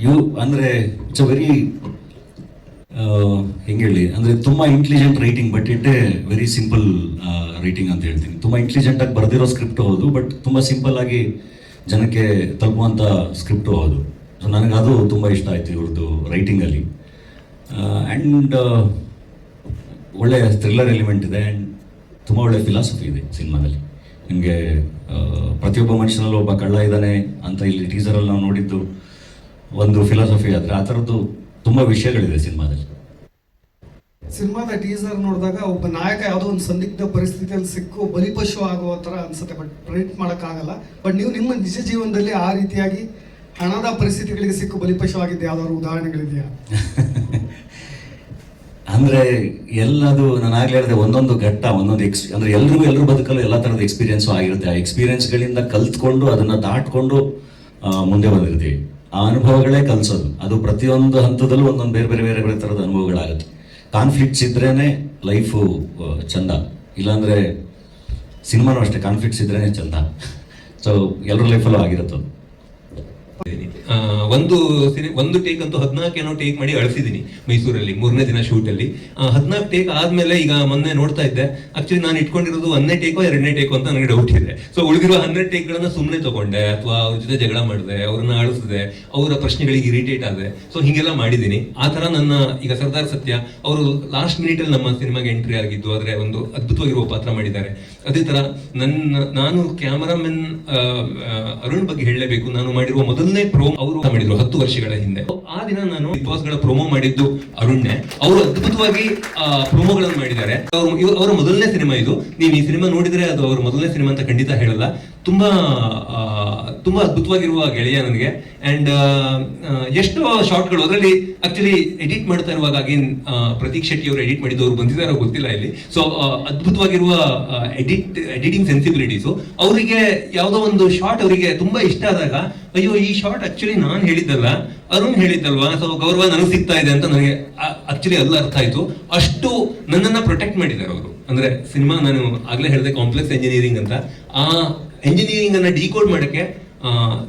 ಯು ಅಂದರೆ ಇಟ್ಸ್ ಅ ವೆರಿ ಹೆಂಗೆ ಹೇಳಿ ಅಂದರೆ ತುಂಬ intelligent writing but it very simple writing ಅಂತ ಹೇಳ್ತೀನಿ. ತುಂಬ ಇಂಟೆಲಿಜೆಂಟಾಗಿ ಬರೆದಿರೋ ಸ್ಕ್ರಿಪ್ಟ್ ಹೌದು ಬಟ್ ತುಂಬ ಸಿಂಪಲ್ ಆಗಿ ಜನಕ್ಕೆ ತಲುಪುವಂಥ ಸ್ಕ್ರಿಪ್ಟು ಹೌದು. ಸೊ ನನಗೆ ಅದು ತುಂಬ ಇಷ್ಟ ಆಯಿತು ಇವ್ರದ್ದು ರೈಟಿಂಗಲ್ಲಿ ಆ್ಯಂಡ್ ಒಳ್ಳೆಯ ಥ್ರಿಲ್ಲರ್ ಎಲಿಮೆಂಟ್ ಇದೆ ಆ್ಯಂಡ್ ತುಂಬ ಒಳ್ಳೆಯ ಫಿಲಾಸಫಿ ಇದೆ ಸಿನಿಮಾದಲ್ಲಿ. ನಿಮಗೆ ಪ್ರತಿಯೊಬ್ಬ ಮನುಷ್ಯನಲ್ಲಿ ಒಬ್ಬ ಕಳ್ಳ ಇದ್ದಾನೆ ಅಂತ ಇಲ್ಲಿ ಟೀಸರಲ್ಲಿ ನಾವು ನೋಡಿದ್ದು ಒಂದು ಫಿಲಾಸಫಿ ಆದರೆ ಆ ಥರದ್ದು ತುಂಬ ವಿಷಯಗಳಿದೆ ಸಿನಿಮಾದಲ್ಲಿ. ಸಿನಿಮಾದ ಟೀಸರ್ ನೋಡಿದಾಗ ಒಬ್ಬ ನಾಯಕ ಯಾವುದೋ ಒಂದು ಸಂದಿಗ್ಧ ಪರಿಸ್ಥಿತಿಯಲ್ಲಿ ಸಿಕ್ಕು ಬಲಿಪಶು ಆಗುವ ಥರ ಅನ್ಸುತ್ತೆ ಬಟ್ ಪ್ರಿಂಟ್ ಮಾಡೋಕ್ಕಾಗಲ್ಲ. ಬಟ್ ನೀವು ನಿಮ್ಮ ನಿಜ ಜೀವನದಲ್ಲಿ ಆ ರೀತಿಯಾಗಿ ಹಣದ ಪರಿಸ್ಥಿತಿಗಳಿಗೆ ಸಿಕ್ಕು ಬಲಿಪಶು ಆಗಿದ್ದು ಯಾವ್ದಾದ್ರು ಉದಾಹರಣೆಗಳಿದೆಯಾ? ಅಂದರೆ ಎಲ್ಲದು ನಾನು ಆಗಲೇ ಹೇಳಿದೆ, ಒಂದೊಂದು ಘಟ್ಟ, ಒಂದೊಂದು ಎಕ್ಸ್ ಅಂದರೆ ಎಲ್ರಿಗೂ ಎಲ್ಲರೂ ಬದುಕಲು ಎಲ್ಲ ಥರದ ಎಕ್ಸ್ಪೀರಿಯನ್ಸು ಆಗಿರುತ್ತೆ. ಆ ಎಕ್ಸ್ಪೀರಿಯನ್ಸ್ಗಳಿಂದ ಕಲ್ತ್ಕೊಂಡು ಅದನ್ನು ದಾಟ್ಕೊಂಡು ಮುಂದೆ ಬಂದಿರ್ತೀವಿ. ಆ ಅನುಭವಗಳೇ ಕಲಿಸೋದು. ಅದು ಪ್ರತಿಯೊಂದು ಹಂತದಲ್ಲೂ ಒಂದೊಂದು ಬೇರೆ ಬೇರೆ ಬೇರೆ ಬೇರೆ ಥರದ ಅನುಭವಗಳಾಗುತ್ತೆ. ಕಾನ್ಫ್ಲಿಕ್ಟ್ಸ್ ಇದ್ರೇ ಲೈಫು ಚಂದ. ಇಲ್ಲಾಂದರೆ ಸಿನಿಮಾನೂ ಅಷ್ಟೇ ಕಾನ್ಫ್ಲಿಕ್ಟ್ಸ್ ಇದ್ರೇ ಚಂದ. ಸೊ ಎಲ್ಲರ ಲೈಫಲ್ಲೂ ಆಗಿರುತ್ತೆ ಅದು ಆ, ಒಂದು ಸಿನಿ ಒಂದು ಟೇಕ್ ಅಂತೂ ಹದಿನಾಲ್ಕು ಏನೋ ಟೇಕ್ ಮಾಡಿ ಅಳಿಸಿದ್ದೀನಿ ಮೈಸೂರಲ್ಲಿ, ಮೂರನೇ ದಿನ ಶೂಟಲ್ಲಿ ಹದಿನಾಲ್ಕು ಟೇಕ್ ಆದ್ಮೇಲೆ ಈಗ ಮೊನ್ನೆ ನೋಡ್ತಾ ಇದ್ದೆ. ಆಕ್ಚುಲಿ ನಾನು ಇಟ್ಕೊಂಡಿರೋದು ಒಂದನೇ ಟೇಕೋ ಎರಡನೇ ಟೇಕೋ ಅಂತ ನನಗೆ ಡೌಟ್ ಇದೆ. ಸೊ ಉಳಿದಿರೋ ಹನ್ನೆರಡು ಟೇಕ್ಗಳನ್ನ ಸುಮ್ಮನೆ ತಗೊಂಡೆ. ಅಥವಾ ಅವ್ರ ಜೊತೆ ಜಗಳ ಮಾಡಿದೆ, ಅವ್ರನ್ನ ಅಳಿಸಿದೆ ಅವರ ಪ್ರಶ್ನೆಗಳಿಗೆ ಇರಿಟೇಟ್ ಆದೆ. ಸೊ ಹೀಗೆಲ್ಲ ಮಾಡಿದ್ದೀನಿ ಆ ಥರ ನನ್ನ, ಈಗ ಸರ್ದಾರ್ ಸತ್ಯ ಅವರು ಲಾಸ್ಟ್ ಮಿನಿಟಲ್ಲಿ ನಮ್ಮ ಸಿನಿಮಾಗೆ ಎಂಟ್ರಿ ಆಗಿದ್ದು, ಆದರೆ ಒಂದು ಅದ್ಭುತವಾಗಿರುವ ಪಾತ್ರ ಮಾಡಿದ್ದಾರೆ. ಅದೇ ಥರ ನನ್ನ, ನಾನು ಕ್ಯಾಮರಾಮನ್ ಅರುಣ್ ಬಗ್ಗೆ ಹೇಳಲೇಬೇಕು. ನಾನು ಮಾಡಿರುವ ಮೊದಲನೇ ಪ್ರೋ ಅವರು ಮಾಡಿದ್ರು ಹತ್ತು ವರ್ಷಗಳ ಹಿಂದೆ. ಆ ದಿನ ನಾನು ಬಿಗ್ ಬಾಸ್ಗಳ ಪ್ರೊಮೋ ಮಾಡಿದ್ದು ಅರುಣ್ಯ. ಅವರು ಅದ್ಭುತವಾಗಿ ಪ್ರೊಮೋಗಳನ್ನು ಮಾಡಿದ್ದಾರೆ. ಅವರು ಮೊದಲನೇ ಸಿನಿಮಾ ಇದು. ನೀವು ಈ ಸಿನಿಮಾ ನೋಡಿದ್ರೆ ಅದು ಅವರ ಮೊದಲನೇ ಸಿನಿಮಾ ಅಂತ ಖಂಡಿತ ಹೇಳಲ್ಲ. ತುಂಬಾ ತುಂಬ ಅದ್ಭುತವಾಗಿರುವ ಗೆಳೆಯ ನನಗೆ. ಅಂಡ್ ಎಷ್ಟೋ ಶಾರ್ಟ್ಗಳು ಅದರಲ್ಲಿ ಆಕ್ಚುಲಿ ಎಡಿಟ್ ಮಾಡ್ತಾ ಇರುವಾಗ ಅಗೇನ್ ಪ್ರತೀಕ್ ಶೆಟ್ಟಿ ಅವರು ಎಡಿಟ್ ಮಾಡಿದ್ದು ಅವ್ರು ಬಂದಿದ್ದಾರೋ ಗೊತ್ತಿಲ್ಲ ಇಲ್ಲಿ. ಸೊ ಅದ್ಭುತವಾಗಿರುವ ಎಡಿಟ್ ಎಡಿಟಿಂಗ್ ಸೆನ್ಸಿಬಿಲಿಟೀಸು ಅವರಿಗೆ ಯಾವುದೋ ಒಂದು ಶಾರ್ಟ್ ಅವರಿಗೆ ತುಂಬಾ ಇಷ್ಟ ಆದಾಗ, ಅಯ್ಯೋ, ಈ ಶಾರ್ಟ್ ಆಕ್ಚುಲಿ ನಾನು ಹೇಳಿದ್ದಲ್ಲ, ಅರುಣ್ ಹೇಳಿದ್ದಲ್ವಾ ಸೊ ಗೌರವ ನನಗೆ ಸಿಗ್ತಾ ಇದೆ ಅಂತ ನನಗೆ ಆಕ್ಚುಲಿ ಅದು ಅರ್ಥ ಆಯ್ತು. ಅಷ್ಟು ನನ್ನನ್ನ ಪ್ರೊಟೆಕ್ಟ್ ಮಾಡಿದ್ದಾರೆ ಅವರು. ಅಂದ್ರೆ, ಸಿನಿಮಾ ನಾನು ಆಗ್ಲೇ ಹೇಳಿದೆ ಕಾಂಪ್ಲೆಕ್ಸ್ ಇಂಜಿನಿಯರಿಂಗ್ ಅಂತ. ಆ ಇಂಜಿನಿಯರಿಂಗ್ ಅನ್ನ ಡಿಕೋಡ್ ಮಾಡಕ್ಕೆ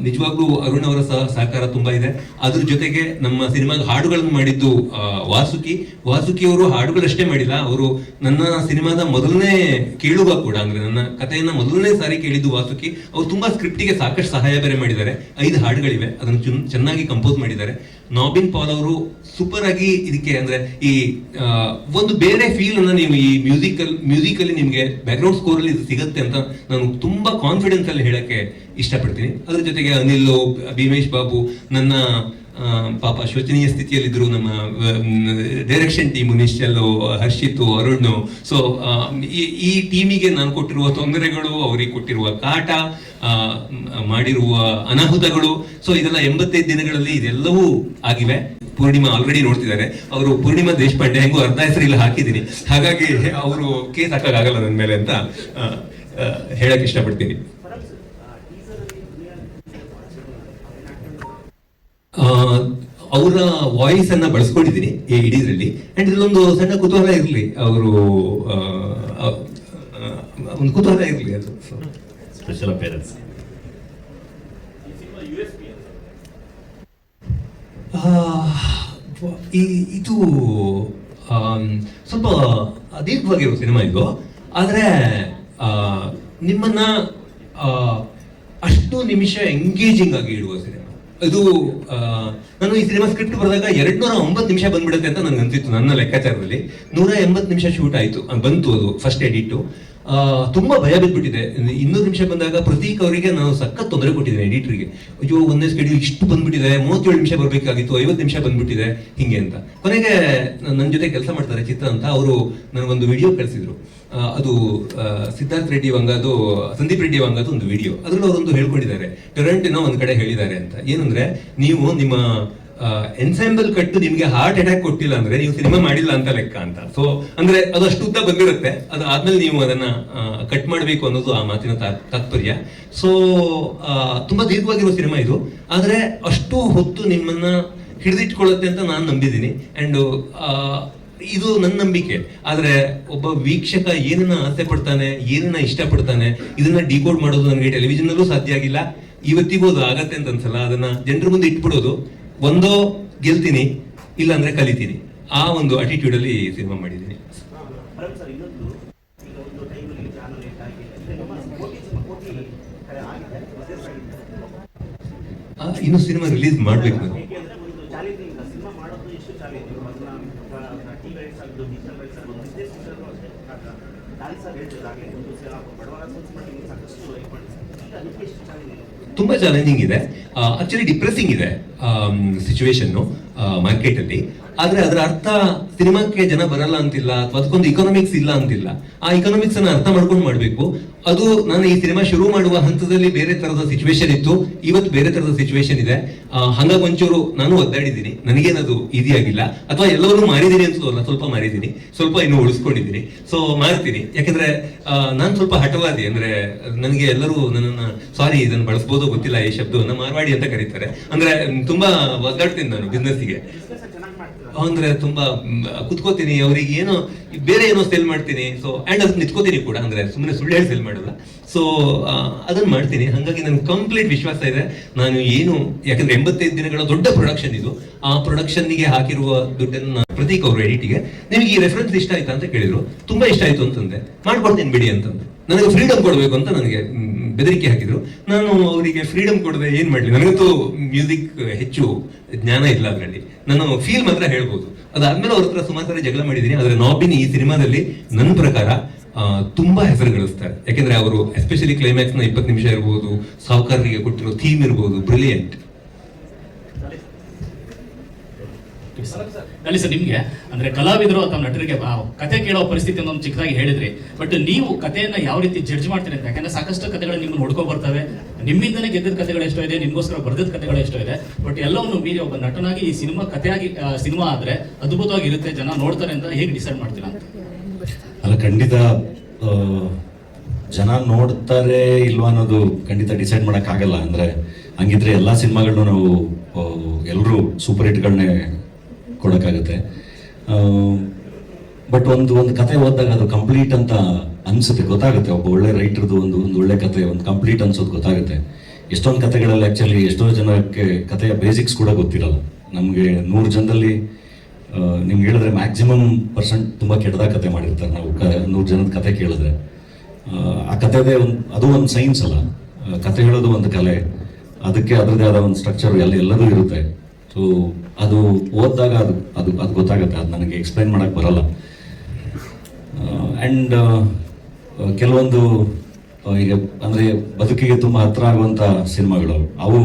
ನಿಜವಾಗ್ಲೂ ಅರುಣ್ ಅವರ ಸಹ ಸಹಕಾರ ತುಂಬಾ ಇದೆ. ಅದ್ರ ಜೊತೆಗೆ ನಮ್ಮ ಸಿನಿಮಾಗೆ ಹಾಡುಗಳನ್ನು ಮಾಡಿದ್ದು ವಾಸುಕಿ. ವಾಸುಕಿ ಅವರು ಹಾಡುಗಳಷ್ಟೇ ಮಾಡಿಲ್ಲ, ಅವರು ನನ್ನ ಸಿನಿಮಾದ ಮೊದಲನೇ ಕೇಳುವ ಕೂಡ, ಅಂದ್ರೆ ನನ್ನ ಕಥೆಯನ್ನ ಮೊದಲನೇ ಸಾರಿ ಕೇಳಿದ್ದು ವಾಸುಕಿ. ಅವ್ರು ತುಂಬಾ ಸ್ಕ್ರಿಪ್ಟಿಗೆ ಸಾಕಷ್ಟು ಸಹಾಯ ಬೇರೆ ಮಾಡಿದ್ದಾರೆ. ಐದು ಹಾಡುಗಳಿವೆ, ಅದನ್ನು ಚುನ್- ಚೆನ್ನಾಗಿ ಕಂಪೋಸ್ ಮಾಡಿದ್ದಾರೆ. ನಾಬಿನ್ ಪಾಲ್ ಅವರು ಸೂಪರ್ ಆಗಿ ಇದಕ್ಕೆ ಅಂದ್ರೆ ಈ ಒಂದು ಬೇರೆ ಫೀಲ್ ಅನ್ನ ನೀವು ಈ ಮ್ಯೂಸಿಕಲ್ ಮ್ಯೂಸಿಕಲ್ಲಿ ನಿಮಗೆ ಬ್ಯಾಕ್ಗ್ರೌಂಡ್ ಸ್ಕೋರ್ ಅಲ್ಲಿ ಇದು ಸಿಗುತ್ತೆ ಅಂತ ನಾನು ತುಂಬಾ ಕಾನ್ಫಿಡೆನ್ಸ್ ಅಲ್ಲಿ ಹೇಳಕ್ಕೆ ಇಷ್ಟಪಡ್ತೀನಿ. ಅದ್ರ ಜೊತೆಗೆ ಅನಿಲ್ ಭೀಮೇಶ್ ಬಾಬು, ನನ್ನ ಪಾಪ ಶೋಚನೀಯ ಸ್ಥಿತಿಯಲ್ಲಿದ್ರು ನಮ್ಮ direction team Nischal Harshit Arun so ಈ ಟೀಮಿಗೆ ನಾನು ಕೊಟ್ಟಿರುವ ತೊಂದರೆಗಳು, ಅವರಿಗೆ ಕೊಟ್ಟಿರುವ ಕಾಟ ಮಾಡಿರುವ ಅನಾಹುತಗಳು. ಸೊ ಇದೆಲ್ಲ ಎಂಬತ್ತೈದು ದಿನಗಳಲ್ಲಿ ಇದೆಲ್ಲವೂ ಆಗಿವೆ. ಪೂರ್ಣಿಮಾ ಆಲ್ರೆಡಿ ನೋಡ್ತಿದ್ದಾರೆ. ಅವರು ಪೂರ್ಣಿಮಾ ದೇಶಪಾಂಡೆ, ಹೆಂಗೋ ಅರ್ಧ ಹೆಸರು ಇಲ್ಲಿ ಹಾಕಿದ್ದೀನಿ. ಹಾಗಾಗಿ, ಅವರು ಕೇಸ್ ಹಾಕೋಕ್ಕಾಗಲ್ಲ ನನ್ನ ಮೇಲೆ ಅಂತ ಹೇಳಕ್ಕೆ ಇಷ್ಟಪಡ್ತೀನಿ. ಅವರ ವಾಯ್ಸ್ ಅನ್ನ ಬಳಸ್ಕೊಂಡಿದ್ದೀನಿ ಈ ಇಡೀದ್ರಲ್ಲಿ. ಅಂಡ್ ಇದೊಂದು ಸಣ್ಣ ಕುತೂಹಲ ಇರಲಿ ಅವರು ಒಂದು ಕುತೂಹಲ ಇರಲಿ ಅದು. ಸ್ಪೆಷಲ್ ಅಪೇರೆನ್ಸ್ ಈ- ಇದು ಸ್ವಲ್ಪ ದೀರ್ಘವಾಗಿರೋ ಸಿನಿಮಾ ಇದು. ಆದರೆ ನಿಮ್ಮನ್ನ ಅಷ್ಟು ನಿಮಿಷ ಎಂಗೇಜಿಂಗ್ ಆಗಿ ಇಡುವ ಸಿನಿಮಾ. ಇದು ನಾನು ಈ ಸಿನಿಮಾ ಸ್ಕ್ರಿಪ್ಟ್ ಬರೆದಾಗ ಎರಡ್ ನೂರ ಒಂಬತ್ತು ನಿಮಿಷ ಬಂದ್ಬಿಡುತ್ತೆ ಅಂತ ನನ್ಗೆ ಅನ್ಸಿತ್ತು ನನ್ನ ಲೆಕ್ಕಾಚಾರದಲ್ಲಿ. ನೂರ ಎಂಬತ್ತು ನಿಮಿಷ ಶೂಟ್ ಆಯ್ತು. ಬಂತು ಅದು ಫಸ್ಟ್ ಎಡಿಟ್ ತುಂಬಾ ಭಯ ಬಿದ್ಬಿಟ್ಟಿದೆ. ಇನ್ನೂರು ನಿಮಿಷ ಬಂದಾಗ ಪ್ರತೀಕ್ ಅವರಿಗೆ ನಾನು ಸಖತ್ ತೊಂದರೆ ಕೊಟ್ಟಿದ್ದೇನೆ ಎಡಿಟರ್ಗೆ. ಅಯ್ಯೋ, ಒಂದೇ ಸ್ಕೆಡ್ಯೂಲ್ ಇಷ್ಟು ಬಂದ್ಬಿಟ್ಟಿದೆ. ಮೂವತ್ತೇಳು ನಿಮಿಷ ಬರಬೇಕಾಗಿತ್ತು. ಐವತ್ತು ನಿಮಿಷ ಬಂದ್ಬಿಟ್ಟಿದೆ. ಹಿಂಗೆ ಅಂತ. ಕೊನೆಗೆ ನನ್ನ ಜೊತೆ ಕೆಲಸ ಮಾಡ್ತಾರೆ ಚಿತ್ರ ಅಂತ ಅವರು ನನಗೊಂದು ವಿಡಿಯೋ ಕಳಿಸಿದ್ರು. ಅದು ಸಿದ್ಧಾರ್ಥ್ ರೆಡ್ಡಿ ವಂಗದು ಸಂದೀಪ್ ರೆಡ್ಡಿ ವಂಗದು ಒಂದು ವಿಡಿಯೋ ಅದರಲ್ಲಿ ಅವರೊಂದು ಹೇಳ್ಕೊಂಡಿದ್ದಾರೆ. ಟೊರೆಂಟಿನ ಒಂದ್ ಕಡೆ ಹೇಳಿದ್ದಾರೆ ಅಂತ. ಏನಂದ್ರೆ, ನೀವು ನಿಮ್ಮ ಎನ್ಸೆಂಬಲ್ ಕಟ್ಟು ನಿಮ್ಗೆ ಹಾರ್ಟ್ ಅಟ್ಯಾಕ್ ಕೊಟ್ಟಿಲ್ಲ ಅಂದ್ರೆ ನೀವು ಸಿನಿಮಾ ಮಾಡಿಲ್ಲ ಅಂತ ಲೆಕ್ಕ ಅಂತ. ಸೊ ಅಂದ್ರೆ ಅದು ಅಷ್ಟು ಉದ್ದ ಬಂದಿರುತ್ತೆ. ಅದು ಆದ್ಮೇಲೆ ನೀವು ಅದನ್ನ ಕಟ್ ಮಾಡಬೇಕು ಅನ್ನೋದು ಆ ಮಾತಿನ ತಾತ್ಪರ್ಯ. ಸೊ ತುಂಬಾ ದೀರ್ಘವಾಗಿರೋ ಸಿನಿಮಾ ಇದು. ಆದ್ರೆ ಅಷ್ಟು ಹೊತ್ತು ನಿಮ್ಮನ್ನ ಹಿಡಿದಿಟ್ಕೊಳ್ಳುತ್ತೆ ಅಂತ ನಾನು ನಂಬಿದ್ದೀನಿ. ಅಂಡ್ ಇದು ನನ್ನ ನಂಬಿಕೆ. ಆದ್ರೆ ಒಬ್ಬ ವೀಕ್ಷಕ ಏನನ್ನ ಆಸೆ ಪಡ್ತಾನೆ, ಏನನ್ನ ಇಷ್ಟಪಡ್ತಾನೆ, ಇದನ್ನ ಡಿಕೋಡ್ ಮಾಡೋದು ನನಗೆ ಟೆಲಿವಿಷನ್ ಅಲ್ಲೂ ಸಾಧ್ಯ ಆಗಿಲ್ಲ. ಇವತ್ತಿಗೂ ಅದು ಆಗತ್ತೆ ಅಂತ ಅನ್ಸಲ್ಲ. ಅದನ್ನ ಜನರ ಮುಂದೆ ಇಟ್ಬಿಡೋದು. ಒಂದೋ ಗೆಲ್ತೀನಿ ಇಲ್ಲ ಅಂದ್ರೆ ಕಲಿತೀನಿ. ಆ ಒಂದು ಅಟಿಟ್ಯೂಡ್ ಅಲ್ಲಿ ಸಿನಿಮಾ ಮಾಡಿದ್ದೀನಿ. ಇನ್ನು ಸಿನಿಮಾ ರಿಲೀಸ್ ಮಾಡ್ಬೇಕು ತುಂಬಾ ಚಾಲೆಂಜಿಂಗ್ ಇದೆ ಆಕ್ಚುಲಿ ಡಿಪ್ರೆಸಿಂಗ್ ಇದೆ ಸಿಚುವೇಶನ್ ಮಾರ್ಕೆಟ್ ಅಲ್ಲಿ. ಆದ್ರೆ ಅದರ ಅರ್ಥ ಸಿನಿಮಾಕ್ಕೆ ಜನ ಬರಲ್ಲ ಅಂತಿಲ್ಲ ಅಥವಾ ಅದಕ್ಕೊಂದು ಇಕನಾಮಿಕ್ಸ್ ಇಲ್ಲ ಅಂತಿಲ್ಲ. ಆ ಇಕನಾಮಿಕ್ಸ್ ಅನ್ನ ಅರ್ಥ ಮಾಡ್ಕೊಂಡು ಮಾಡ್ಬೇಕು. ಅದು ನಾನು ಈ ಸಿನಿಮಾ ಶುರು ಮಾಡುವ ಹಂತದಲ್ಲಿ ಬೇರೆ ತರದ ಸಿಚುವೇಶನ್ ಇತ್ತು. ಇವತ್ತು ಬೇರೆ ತರದ ಸಿಚುವೇಶನ್ ಇದೆ. ಹಾಗಾಗಿ ಒಂಚೂರು ನಾನು ಒದ್ದಾಡಿದ್ದೀನಿ. ನನಗೇನದು ಆಗಿಲ್ಲ. ಅಥವಾ ಎಲ್ಲವನ್ನೂ ಮಾರಿದ್ದೀನಿ ಅಂತ ಅಲ್ಲ, ಸ್ವಲ್ಪ ಮಾರಿದ್ದೀನಿ. ಸ್ವಲ್ಪ ಇನ್ನು ಉಳಿಸ್ಕೊಂಡಿದ್ದೀನಿ. ಸೊ ಮಾರ್ತೀನಿ. ಯಾಕಂದ್ರೆ ನಾನು ಸ್ವಲ್ಪ ಹಠವಾದಿ. ಅಂದ್ರೆ, ನನಗೆ ಎಲ್ಲರೂ ನನ್ನನ್ನ ಸಾರಿ ಇದನ್ನು ಬಳಸ್ಬೋದು ಗೊತ್ತಿಲ್ಲ, ಈ ಶಬ್ದವನ್ನು ಮಾರ್ವಾಡಿ ಅಂತ ಕರೀತಾರೆ. ಅಂದ್ರೆ, ತುಂಬಾ ಒದ್ದಾಡ್ತೀನಿ ನಾನು ಬಿಸ್ನೆಸ್ಸಿಗೆ ಅಂದ್ರೆ ತುಂಬಾ ಕುತ್ಕೋತೀನಿ, ಅವ್ರಿಗೆ ಏನೋ, ಬೇರೆ ಏನೋ ಸೆಲ್ ಮಾಡ್ತೀನಿ ಸೊ ಅಂಡ್ ಅದನ್ನ ನಿಂತ್ಕೋತೀನಿ ಕೂಡ, ಅಂದ್ರೆ ಸುಮ್ಮನೆ ಸುಳ್ಳು ಹೇಳಿ ಸೆಲ್ ಮಾಡಲ್ಲ ಸೊ ಅದನ್ನ ಮಾಡ್ತೀನಿ. ಹಾಗಾಗಿ ನನ್ಗೆ ಕಂಪ್ಲೀಟ್ ವಿಶ್ವಾಸ ಇದೆ. ನಾನು ಏನು, ಯಾಕಂದ್ರೆ ಎಂಬತ್ತೈದು ದಿನಗಳ ದೊಡ್ಡ ಪ್ರೊಡಕ್ಷನ್ ಇದು. ಆ ಪ್ರೊಡಕ್ಷನ್ಗೆ ಹಾಕಿರುವ ದುಡ್ಡನ್ನ ಪ್ರತೀಕ್ ಅವರು ಎಡಿಟಿಗೆ ನಿಮಗೆ ಈ ರೆಫರೆನ್ಸ್ ಇಷ್ಟ ಆಯ್ತಾ ಅಂತ ಕೇಳಿದ್ರು. ತುಂಬಾ ಇಷ್ಟ ಆಯ್ತು ಅಂತಂದೆ. ಮಾಡ್ಕೊಡ್ತೀನಿ ಬಿಡಿ ಅಂತಂದೆ. ನನಗೆ ಫ್ರೀಡಮ್ ಕೊಡಬೇಕು ಅಂತ ನನಗೆ ಬೆದರಿಕೆ ಹಾಕಿದ್ರು. ನಾನು ಅವರಿಗೆ ಫ್ರೀಡಮ್ ಕೊಡದೆ ಏನ್ ಮಾಡ್ಲಿ? ನನಗಂತೂ ಮ್ಯೂಸಿಕ್ ಹೆಚ್ಚು ಜ್ಞಾನ ಇಲ್ಲ ಅದರಲ್ಲಿ. ನಾನು ಫೀಲ್ ಮಾತ್ರ ಹೇಳ್ಬೋದು. ಅದಾದ್ಮೇಲೆ ಅವ್ರ ಹತ್ರ ಸುಮಾರು ಜಗಳ ಮಾಡಿದ್ದೀನಿ ಆದರೆ ನಾಬಿನ್ ಈ ಸಿನಿಮಾದಲ್ಲಿ ನನ್ನ ಪ್ರಕಾರ ತುಂಬಾ ಹೆಸರು ಗಳಿಸ್ತಾರೆ ಯಾಕೆಂದ್ರೆ ಅವರು ಎಸ್ಪೆಷಲಿ ಕ್ಲೈಮ್ಯಾಕ್ಸ್ನ ಇಪ್ಪತ್ತು ನಿಮಿಷ ಇರ್ಬೋದು, ಸಾವುಕಾರರಿಗೆ ಕೊಟ್ಟಿರೋ ಥೀಮ್ ಇರ್ಬೋದು ಬ್ರಿಲಿಯಂಟ್ ಅಲ್ಲಿ ನಿಮಗೆ, ಅಂದ್ರೆ ಕಲಾವಿದರು ಅಥವಾ ನಟರಿಗೆ ಕತೆ ಕೇಳೋ ಪರಿಸ್ಥಿತಿ ಒಂದು ಚಿಕ್ಕದಾಗಿ ಹೇಳಿದ್ರಿ. ಬಟ್ ನೀವು ಕಥೆಯನ್ನು ಯಾವ ರೀತಿ ಜಡ್ಜ್ ಮಾಡ್ತೀರಿ ಅಂತ, ಯಾಕಂದ್ರೆ ಸಾಕಷ್ಟು ಕಥೆಗಳು ನಿಮ್ಮನ್ನ ಹುಡ್ಕೋ ಬರ್ತವೆ. ನಿಮ್ಮಿಂದನೇ ಗೆದ್ದ ಕಥೆಗಳು ಎಷ್ಟೋ ಇದೆ, ನಿಮಗೋಸ್ಕರ ಬರೆದಿದ್ದ ಕಥೆಗಳು ಎಷ್ಟೋ ಇದೆ. ಬಟ್ ಎಲ್ಲವನ್ನು ಮೀರಿ ಒಬ್ಬ ನಟನಾಗಿ ಈ ಸಿನಿಮಾ ಕಥೆಯಾಗಿ ಸಿನಿಮಾ ಆದ್ರೆ ಅದ್ಭುತವಾಗಿ ಇರುತ್ತೆ, ಜನ ನೋಡ್ತಾರೆ ಅಂತ ಹೇಗೆ ಡಿಸೈಡ್ ಮಾಡ್ತೀರಾ? ಅಂತ ಅಲ್ಲ, ಖಂಡಿತ ಜನ ನೋಡ್ತಾರೆ ಇಲ್ವಾ ಅನ್ನೋದು ಖಂಡಿತ ಡಿಸೈಡ್ ಮಾಡೋಕ್ಕಾಗಲ್ಲ. ಅಂದರೆ ಹಂಗಿದ್ರೆ ಎಲ್ಲ ಸಿನಿಮಾಗಳನ್ನೂ ನಾವು ಎಲ್ಲರೂ ಸೂಪರ್ ಹಿಟ್ಗಳನ್ನೇ ಕೊಡೋಕ್ಕಾಗುತ್ತೆ. ಬಟ್ ಒಂದು ಒಂದು ಕತೆ ಓದಿದಾಗ ಅದು ಕಂಪ್ಲೀಟ್ ಅಂತ ಅನಿಸುತ್ತೆ ಗೊತ್ತಾಗುತ್ತೆ. ಒಬ್ಬ ಒಳ್ಳೆ ರೈಟರ್ದು ಒಂದು ಒಂದು ಒಳ್ಳೆ ಕತೆ ಒಂದು ಕಂಪ್ಲೀಟ್ ಅನ್ಸೋದು ಗೊತ್ತಾಗುತ್ತೆ. ಎಷ್ಟೊಂದು ಕತೆಗಳಲ್ಲಿ ಆ್ಯಕ್ಚುಲಿ ಎಷ್ಟೋ ಜನಕ್ಕೆ ಕತೆಯ ಬೇಸಿಕ್ಸ್ ಕೂಡ ಗೊತ್ತಿರಲ್ಲ. ನಮಗೆ ನೂರು ಜನದಲ್ಲಿ ಆ, ನಿಮ್ಗೆ ಹೇಳಿದ್ರೆ ಮ್ಯಾಕ್ಸಿಮಮ್ ಪರ್ಸೆಂಟ್ ತುಂಬ ಕೆಟ್ಟದ ಕತೆ ಮಾಡಿರ್ತಾರೆ. ನಾವು ಕ ನೂರು ಜನದ ಕತೆ ಕೇಳಿದ್ರೆ. ಆ, ಕತೆದೇ ಒಂದು ಅದು ಒಂದು ಸೈನ್ಸ್ ಅಲ್ಲ. ಕತೆ ಹೇಳೋದು ಒಂದು ಕಲೆ. ಅದಕ್ಕೆ ಅದರದೇ ಆದ ಒಂದು ಸ್ಟ್ರಕ್ಚರ್ ಎಲ್ಲ ಎಲ್ಲದೂ ಇರುತ್ತೆ. ಸೊ ಅದು ಓದಿದಾಗ ಅದು ಅದು ಅದು ಗೊತ್ತಾಗುತ್ತೆ. ಅದು ನನಗೆ ಎಕ್ಸ್ಪ್ಲೈನ್ ಮಾಡೋಕ್ಕೆ ಬರಲ್ಲ. ಆ್ಯಂಡ್ ಕೆಲವೊಂದು ಆ, ಈಗ ಅಂದರೆ ಬದುಕಿಗೆ ತುಂಬ ಹತ್ರ ಆಗುವಂಥ ಸಿನಿಮಾಗಳು ಅವು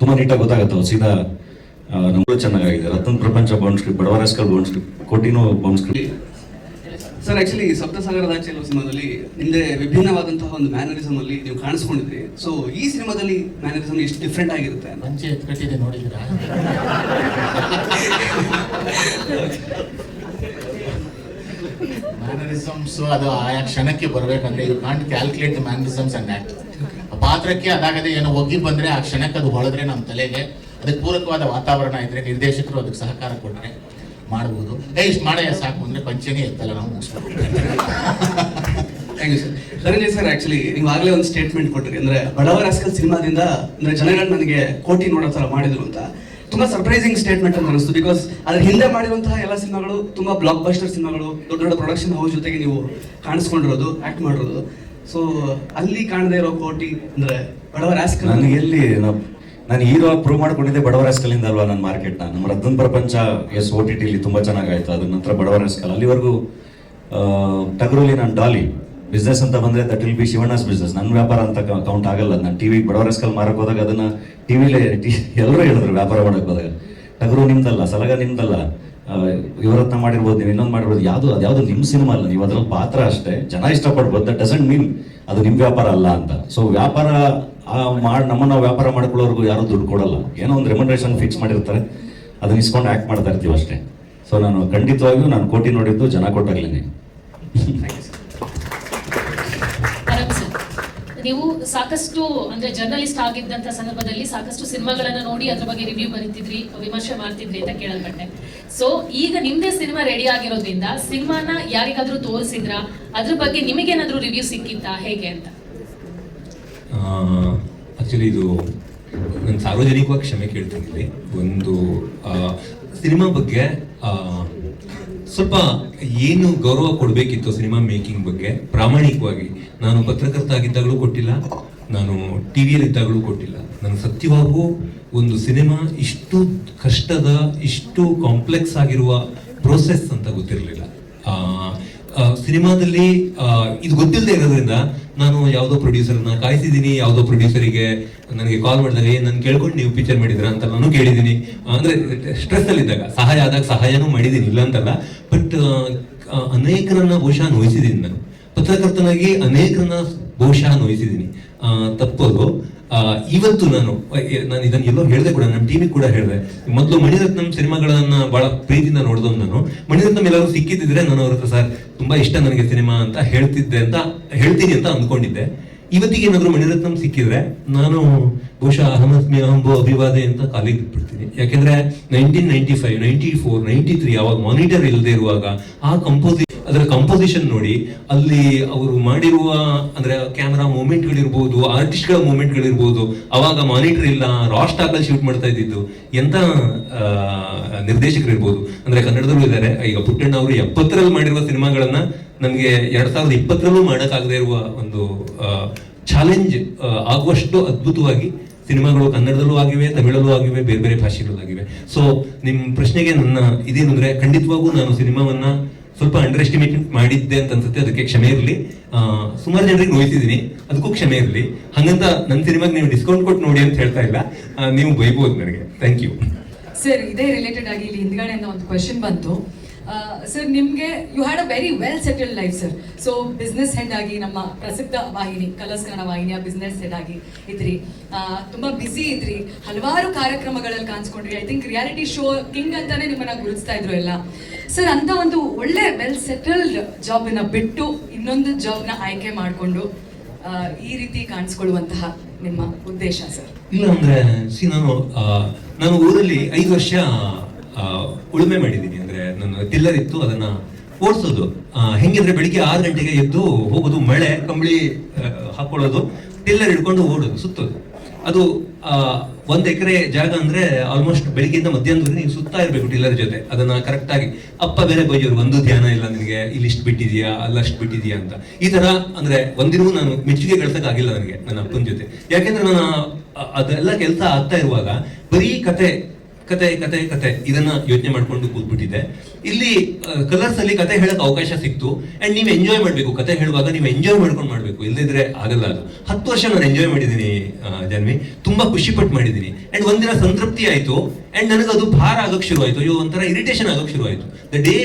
ತುಂಬ ನೀಟಾಗಿ ಗೊತ್ತಾಗುತ್ತೆ ಸೀದಾ ನಮಗೂ ಚೆನ್ನಾಗಿದೆ Ratna Prapancha bound Badava Rascal bound script ಕೋಟಿನೋ sir actually Saptasagaradache ಅನ್ನೋ ಸಿನಿಮಾದಲ್ಲಿ ಹಿಂದೆ ವಿಭಿನ್ನವಾದಂತಹ ಒಂದು ಮ್ಯಾನರಿಸಮ್ ಅಲ್ಲಿ ನೀವು ಕಾಣಿಸ್ಕೊಂಡಿದ್ರಿ. ಸೊ ಈ ಸಿನಿಮಾದಲ್ಲಿ ಮ್ಯಾನರಿಸಮ್ ಎಷ್ಟು ಡಿಫ್ರೆಂಟ್ ಆಗಿರುತ್ತೆ ಮಂಚೆ ಎತ್ಕಟ್ಟಿದೆ ನೋಡಿದ್ದೀರಾ? ಮ್ಯಾನರಿಸಮ್ಸ್ ಅದು ಆಯಾ ಕ್ಷಣಕ್ಕೆ ಬರಬೇಕಂದ್ರೆ you can't calculate the mannerisms and act ಆ ಪಾತ್ರಕ್ಕೆ ಅದಾಗದೆ ಏನೋ ಒಗ್ಗಿ ಬಂದ್ರೆ ಆ ಕ್ಷಣಕ್ಕೆ ಅದು ಹೊಳೆದ್ರೆ ನಮ್ಮ ತಲೆಗೆ. ಅದಕ್ಕೆ ಪೂರಕವಾದ ವಾತಾವರಣ ಇದ್ರೆ ನಿರ್ದೇಶಕರು ಅದಕ್ಕೆ ಸಹಕಾರ ಕೊಟ್ಟರೆ ಮಾಡ್ಬೋದು. ಏ ಇಷ್ಟು ಮಾಡೇ ಸಾಕು. ಅಂದ್ರೆ ಪಂಚನೇ ಎತ್ತಲ್ಲ ನಾವು ಮುಗಿಸ್ಬೋದು thank you sir Dhananjay sir actually ನೀವು ಆಗಲೇ ಒಂದು ಸ್ಟೇಟ್ಮೆಂಟ್ ಕೊಟ್ಟಿರಿ. ಅಂದ್ರೆ ಬಡವರ ಅಸ್ಕಲ್ ಸಿನಿಮಾದಿಂದ ಅಂದ್ರೆ ಜನಗಳು ನನಗೆ ಕೋಟಿ ನೋಡೋ ಥರ ಮಾಡಿದ್ರು ಅಂತ. ತುಂಬಾ ಸರ್ಪ್ರೈಸಿಂಗ್ ಸ್ಟೇಟ್ಮೆಂಟ್ ಅಂತ ಅನಿಸ್ತು ಬಿಕಾಸ್ ಅದ್ರ ಹಿಂದೆ ಮಾಡಿರುವಂತಹ ಎಲ್ಲ ಸಿನಿಮಾಗಳು ತುಂಬಾ ಬ್ಲಾಕ್ ಬಸ್ಟರ್ ಸಿನಿಮಾಗಳು ದೊಡ್ಡ ದೊಡ್ಡ ಪ್ರೊಡಕ್ಷನ್ ಹೌಸ್ ಜೊತೆಗೆ ನೀವು ಕಾಣಿಸ್ಕೊಂಡಿರೋದು ಆಕ್ಟ್ ಮಾಡಿರೋದು. ಸೊ ಅಲ್ಲಿ ಕಾಣದೇ ಇರೋ ಕೋಟಿ ಅಂದ್ರೆ ಬಡವರ ಆಸ್ಕಲ್ ನನಗೆ ಎಲ್ಲಿ ನಾವು ನಾನು ಹೀರೋ ಪ್ರೂವ್ ಮಾಡ್ಕೊಂಡಿದ್ದೆ ಬಡವರ ಹೆಸ್ಕಲಿಂದ ಅಲ್ವಾ ನನ್ನ ಮಾರ್ಕೆಟ್ನ ನಮ್ಮ ರದ್ದನ್ ಪ್ರಪಂಚ ಎಸ್ ಓ ಟಿ ಟಿಲಿ ತುಂಬ ಚೆನ್ನಾಗಾಯ್ತು. ಅದ್ರ ನಂತರ ಬಡವರ ಸ್ಕಲ್ ಅಲ್ಲಿವರೆಗೂ ಟಗರಲ್ಲಿ ನಾನು ಡಾಲಿ ಬಿಸ್ನೆಸ್ ಅಂತ ಬಂದ್ರೆ that will be Shivanna's business ನನ್ನ ವ್ಯಾಪಾರ ಅಂತ ಕೌಂಟ್ ಆಗಲ್ಲ. ನಾನು ಟಿವಿ ಬಡವರ ಸ್ಕಲ್ ಮಾರಕ್ಕೆ ಹೋದಾಗ ಅದನ್ನ ಟಿವಿಲೇ ಎಲ್ಲರೂ ಹೇಳಿದ್ರು ವ್ಯಾಪಾರ ಮಾಡಕ್ ಹೋದಾಗ. ಟಗರು ನಿಮ್ದಲ್ಲ, ಸಲಗ ನಿಮ್ದಲ್ಲ. ವಿವರತ್ನ ಮಾಡಿರ್ಬೋದು, ನೀವು ಇನ್ನೊಂದು ಮಾಡಿರ್ಬೋದು. ಯಾವುದು, ಅದು ಯಾವುದು ನಿಮ್ಮ ಸಿನಿಮಾ ಅಲ್ಲ. ನೀವು ಅದ್ರಲ್ಲಿ ಪಾತ್ರ ಅಷ್ಟೇ. ಜನ ಇಷ್ಟಪಡ್ಬೋದು. ದಟ್ ಡಸಂಟ್ ಮೀನ್ ಅದು ನಿಮ್ಮ ವ್ಯಾಪಾರ ಅಲ್ಲ ಅಂತ. ಸೊ ವ್ಯಾಪಾರ ಮಾಡಿ, ನಮ್ಮನ್ನು ವ್ಯಾಪಾರ ಮಾಡ್ಕೊಳ್ಳೋರ್ಗು ಯಾರು ದುಡ್ಡು ಕೊಡಲ್ಲ. ಏನೋ ಒಂದು ರೆಮ್ಯುನರೇಷನ್ ಫಿಕ್ಸ್ ಮಾಡಿರ್ತಾರೆ. ಅದನ್ನ ಇಸ್ಕೊಂಡು ಆ್ಯಕ್ಟ್ ಮಾಡ್ತಾ ಇರ್ತೀವಿ ಅಷ್ಟೇ. ಸೊ ನಾನು ಖಂಡಿತವಾಗಿಯೂ ನಾನು ಕೋಟಿ ನೋಡಿದ್ದು ಜನ ಕೊಟ್ಟಾಗ್ಲೇನೆ. ನೀವು ಸಾಕಷ್ಟು, ಅಂದ್ರೆ ಜರ್ನಲಿಸ್ಟ್ ಆಗಿದ್ದಂತ ಸಂದರ್ಭದಲ್ಲಿ ಸಾಕಷ್ಟು ಸಿನಿಮಾಗಳನ್ನ ನೋಡಿ ಅದ್ರ ಬಗ್ಗೆ ರಿವ್ಯೂ ಬರೀತಿದ್ರಿ, ವಿಮರ್ಶೆ ಮಾಡ್ತಿದ್ರಿ ಅಂತ ಕೇಳಲ್ಪಟ್ಟೆ. ಸೊ ಈಗ ನಿಮ್ದೇ ಸಿನಿಮಾ ರೆಡಿ ಆಗಿರೋದ್ರಿಂದ ಸಿನಿಮಾನ ಯಾರಿಗಾದ್ರೂ ತೋರಿಸಿದ್ರ? ಅದ್ರ ಬಗ್ಗೆ ನಿಮಗೇನಾದ್ರೂ ರಿವ್ಯೂ ಸಿಕ್ಕಿತ್ತಾ? ಹೇಗೆ ಅಂತ? ಆಕ್ಚುಲಿ ಇದು ನಾನು ಸಾರ್ವಜನಿಕವಾಗಿ ಕ್ಷಮೆ ಕೇಳ್ತೀನಿ ಇಲ್ಲಿ. ಒಂದು ಸಿನಿಮಾ ಬಗ್ಗೆ ಸ್ವಲ್ಪ ಏನು ಗೌರವ ಕೊಡಬೇಕಿತ್ತು ಸಿನಿಮಾ ಮೇಕಿಂಗ್ ಬಗ್ಗೆ? ಪ್ರಾಮಾಣಿಕವಾಗಿ. ನಾನು ಪತ್ರಕರ್ತ ಆಗಿದ್ದಾಗಲೂ ಕೊಟ್ಟಿಲ್ಲ. ನಾನು ಟಿ ವಿಯಲ್ಲಿ ಇದ್ದಾಗಲೂ ಕೊಟ್ಟಿಲ್ಲ. ನಾನು ಸತ್ಯವಾಗೂ ಒಂದು ಸಿನಿಮಾ ಇಷ್ಟು ಕಷ್ಟದ, ಇಷ್ಟು ಕಾಂಪ್ಲೆಕ್ಸ್ ಆಗಿರುವ ಪ್ರೋಸೆಸ್ ಅಂತ ಗೊತ್ತಿರಲಿಲ್ಲ. ಸಿನಿಮಾದಲ್ಲಿ ಇದು ಗೊತ್ತಿಲ್ಲದೆ ಇರೋದ್ರಿಂದ ನಾನು ಯಾವುದೋ ಪ್ರೊಡ್ಯೂಸರ್ನ ಕಾಯ್ತಿದ್ದೀನಿ ಯಾವುದೋ ಪ್ರೊಡ್ಯೂಸರಿಗೆ ನನಗೆ ಕಾಲ್ ಮಾಡಿದಾಗ ನಾನು ಕೇಳ್ಕೊಂಡು ನೀವು ಪಿಕ್ಚರ್ ಮಾಡಿದ್ರ ಅಂತ ನಾನು ಕೇಳಿದ್ದೀನಿ. ಅಂದ್ರೆ ಸ್ಟ್ರೆಸ್ ಅಲ್ಲಿ ಇದ್ದಾಗ ಸಹಾಯ ಆದಾಗ ಸಹಾಯನೂ ಮಾಡಿದ್ದೀನಿ, ಇಲ್ಲ ಅಂತಲ್ಲ. ಬಟ್ ಅನೇಕರನ್ನ ಬಹುಶಃ ನೋಯಿಸಿದ್ದೀನಿ ನಾನು. ಪತ್ರಕರ್ತನಾಗಿ ಅನೇಕರನ್ನ ಬಹುಶಃ ನೋಯಿಸಿದ್ದೀನಿ. ತಪ್ಪೋದು ಇವತ್ತು ನಾನು ನಾನು ಇದನ್ನ ಎಲ್ಲೋ ಹೇಳಿದೆ ಕೂಡ, ನಮ್ಮ ಟೀಮಿಗೆ ಕೂಡ ಹೇಳಿದೆ. ಮೊದಲು ಮಣಿರತ್ನಂ ಸಿನಿಮಾಗಳನ್ನ ಬಹಳ ಪ್ರೀತಿಯಿಂದ ನೋಡಿದವ್ ನಾನು. ಮಣಿರತ್ನಂ ಎಲ್ಲರೂ ಸಿಕ್ಕಿದ್ದಿದ್ರೆ ನಾನು ಅವ್ರ ಹತ್ರ, ಸರ್, ತುಂಬಾ ಇಷ್ಟ ನನಗೆ ಸಿನಿಮಾ ಅಂತ ಹೇಳ್ತಿದ್ದೆ ಅಂತ, ಹೇಳ್ತೀನಿ ಅಂತ ಅಂದ್ಕೊಂಡಿದ್ದೆ. ಇವತ್ತಿಗೆ ಏನಾದ್ರು ಮಣಿರತ್ನಂ ಸಿಕ್ಕಿದ್ರೆ ನಾನು ಬಹುಶಃ ಅಹಮದ್ ಅಹಂಬೋ ಅಭಿವಾದೆ ಅಂತ ಕಾಲಿಗೆ ಬಿಟ್ಬಿಡ್ತೀನಿ. ಯಾಕೆಂದ್ರೆ nineteen ninety five, ninety four, ninety three ಅವಾಗ ಮಾನಿಟರ್ ಇಲ್ಲದೆ ಇರುವಾಗ ಆ ಕಂಪೋಸಿ ಅದರ ಕಂಪೋಸಿಷನ್ ನೋಡಿ, ಅಲ್ಲಿ ಅವರು ಮಾಡಿರುವ, ಅಂದ್ರೆ ಕ್ಯಾಮ್ರಾ ಮೂಮೆಂಟ್ಗಳಿರ್ಬೋದು ಆರ್ಟಿಸ್ಟ್ಗಳ ಮೂಮೆಂಟ್ಗಳಿರ್ಬೋದು ಅವಾಗ ಮಾನಿಟರ್ ಇಲ್ಲ ರಾ ಸ್ಟಾಕಲ್ಲಿ ಶೂಟ್ ಮಾಡ್ತಾ ಇದ್ದಿದ್ದು, ಎಂತ ನಿರ್ದೇಶಕರು ನಿರ್ದೇಶಕರಿರ್ಬೋದು. ಅಂದ್ರೆ ಕನ್ನಡದಲ್ಲೂ ಇದ್ದಾರೆ. ಈಗ ಪುಟ್ಟಣ್ಣ ಅವರು ಎಪ್ಪತ್ತರಲ್ಲಿ ಮಾಡಿರುವ ಸಿನಿಮಾಗಳನ್ನ ನಮಗೆ ಎರಡ್ ಸಾವಿರದ ಇಪ್ಪತ್ತರಲ್ಲೂ ಮಾಡೋಕ್ಕಾಗದೇ ಇರುವ ಒಂದು ಚಾಲೆಂಜ್ ಆಗುವಷ್ಟು ಅದ್ಭುತವಾಗಿ ಸಿನಿಮಾಗಳು ಕನ್ನಡದಲ್ಲೂ ಆಗಿವೆ, ತಮಿಳಲ್ಲೂ ಆಗಿವೆ, ಬೇರೆ ಬೇರೆ ಭಾಷೆಗಳಲ್ಲೂ ಆಗಿವೆ ಸೊ ನಿಮ್ ಪ್ರಶ್ನೆಗೆ ನನ್ನ ಇದೇನು ಅಂದ್ರೆ, ಖಂಡಿತವಾಗೂ ನಾನು ಸಿನಿಮಾವನ್ನ ಸ್ವಲ್ಪ ಅಂಡರ್ ಎಸ್ಟಿಮೇಟ್ ಮಾಡಿದ್ದೆ ಅಂತ ಅನ್ಸುತ್ತೆ, ಅದಕ್ಕೆ ಕ್ಷಮೆ ಇರಲಿ. ಸುಮಾರು ಜನರಿಗೆ ನೋಯ್ತಿದ್ದೀನಿ ಅದಕ್ಕೂ ಕ್ಷಮೆ ಇರಲಿ. ಹಂಗಂತ ನನ್ನ ಸಿನಿಮಾಗೆ ನೀವು ಡಿಸ್ಕೌಂಟ್ ಕೊಟ್ಟು ನೋಡಿ ಅಂತ ಹೇಳ್ತಾ ಇಲ್ಲ. ನೀವು ಬೈಬೋದು ನನಗೆ. ಥ್ಯಾಂಕ್ ಯು ಸರ್ ಇದೇ ರಿಲೇಟೆಡ್ ಆಗಿ ಇಲ್ಲಿ ಹಿಂದ್ಗಡೆಯಿಂದ ಒಂದು ಕ್ವೆಶನ್ ಬಂತು. ಸರ್ ನಿಮಗೆ you had a very well settled life sir so business head ಆಗಿ, ನಮ್ಮ ಪ್ರಸಿದ್ಧ ವಾಹಿನಿ ಕಲರ್ಸ್ ಕನ್ನಡ ವಾಹಿನಿಯ ಬಿಸ್ನೆಸ್ ಹೆಡ್ ಆಗಿ ಇದ್ರಿ. ತುಂಬಾ ಬ್ಯುಸಿ ಇದ್ರಿ. ಹಲವಾರು ಕಾರ್ಯಕ್ರಮಗಳಲ್ಲಿ ಕಾಣಿಸ್ಕೊಂಡ್ರಿ. I think reality show king ಅಂತಾನೆ ನಿಮ್ಮನ್ನ ಗುರುತಿಸ್ತಾ ಇದ್ರು ಎಲ್ಲ. ಸರ್ ಅಂತ ಒಂದು ಒಳ್ಳೆ ವೆಲ್ ಸೆಟಲ್ಡ್ ಜಾಬ್ನ ಬಿಟ್ಟು ಇನ್ನೊಂದು ಜಾಬ್ನ ಆಯ್ಕೆ ಮಾಡಿಕೊಂಡು ಈ ರೀತಿ ಕಾಣಿಸ್ಕೊಳ್ಳುವಂತಹ ನಿಮ್ಮ ಉದ್ದೇಶ ಸರ್ ಇಲ್ಲ ಅಂದ್ರೆ ನಾನು ನಾನು ಊರಲ್ಲಿ ಐದು ವರ್ಷ ಉಳುಮೆ ಮಾಡಿದ್ದೀನಿ. ಅಂದ್ರೆ ನನ್ನ ಟಿಲ್ಲರ್ ಇತ್ತು, ಅದನ್ನ ಓಡಿಸೋದು. ಹೆಂಗಿದ್ರೆ ಬೆಳಿಗ್ಗೆ ಆರು ಗಂಟೆಗೆ ಎದ್ದು ಹೋಗೋದು, ಮಳೆ, ಕಂಬಳಿ ಹಾಕೊಳ್ಳೋದು, ಟಿಲ್ಲರ್ ಹಿಡ್ಕೊಂಡು ಓಡೋದು, ಸುತ್ತೋದು. ಅದು ಒಂದ್ ಎಕರೆ ಜಾಗ ಅಂದ್ರೆ ಆಲ್ಮೋಸ್ಟ್ ಬೆಳಿಗ್ಗೆಯಿಂದ ಮಧ್ಯಾಹ್ನದವರೆಗೆ ನೀವು ಸುತ್ತಾ ಇರ್ಬೇಕು ಟಿಲ್ಲರ್ ಜೊತೆ. ಅದನ್ನ ಕರೆಕ್ಟಾಗಿ ಅಪ್ಪ ಬೇರೆ ಬೈಯೋರು, ಒಂದು ಧ್ಯಾನ ಇಲ್ಲ ನಿನಗೆ ಇಲ್ಲಿ ಇಷ್ಟು ಬಿಟ್ಟಿದ್ಯಾ ಅಲ್ಲಷ್ಟು ಬಿಟ್ಟಿದ್ಯಾ ಅಂತ. ಈ ತರ ಅಂದ್ರೆ ಒಂದಿನವೂ ನಾನು ಮೆಚ್ಚುಗೆ ಆಗಿಲ್ಲ ನನಗೆ, ನನ್ನ ಅಪ್ಪನ ಜೊತೆ. ಯಾಕೆಂದ್ರೆ ನಾನು ಅದೆಲ್ಲ ಕೆಲಸ ಆಗ್ತಾ ಇರುವಾಗ ಬರೀ ಕತೆ ಕತೆ ಕತೆ ಕತೆ. ಇದನ್ನ ಯೋಚನೆ ಮಾಡ್ಕೊಂಡು ಕೂತ್ಬಿಟ್ಟಿದೆ ಇಲ್ಲಿ ಕಲರ್ಸ್ ಅಲ್ಲಿ ಕತೆ ಹೇಳಕ್ ಅವಕಾಶ ಸಿಕ್ತು. ಅಂಡ್ ನೀವು ಎಂಜಾಯ್ ಮಾಡ್ಬೇಕು. ಕತೆ ಹೇಳುವಾಗ ನೀವು ಎಂಜಾಯ್ ಮಾಡ್ಕೊಂಡು ಮಾಡ್ಬೇಕು. ಇಲ್ಲದಿದ್ರೆ ಆಗಲ್ಲ ಅದು. ಹತ್ತು ವರ್ಷ ನಾನು ಎಂಜಾಯ್ ಮಾಡಿದ್ದೀನಿ ಜನ್ಮಿ ತುಂಬಾ ಖುಷಿ ಪಟ್ಟು ಮಾಡಿದ್ದೀನಿ. ಅಂಡ್ ಒಂದಿನ ಸಂತೃಪ್ತಿ ಆಯ್ತು. ಅಂಡ್ ನನಗೆ ಅದು ಭಾರ ಆಗಕ್ ಶುರು ಆಯ್ತು ಅಯ್ಯೋ, ಒಂಥರ ಇರಿಟೇಷನ್ ಆಗಕ್ ಶುರು the day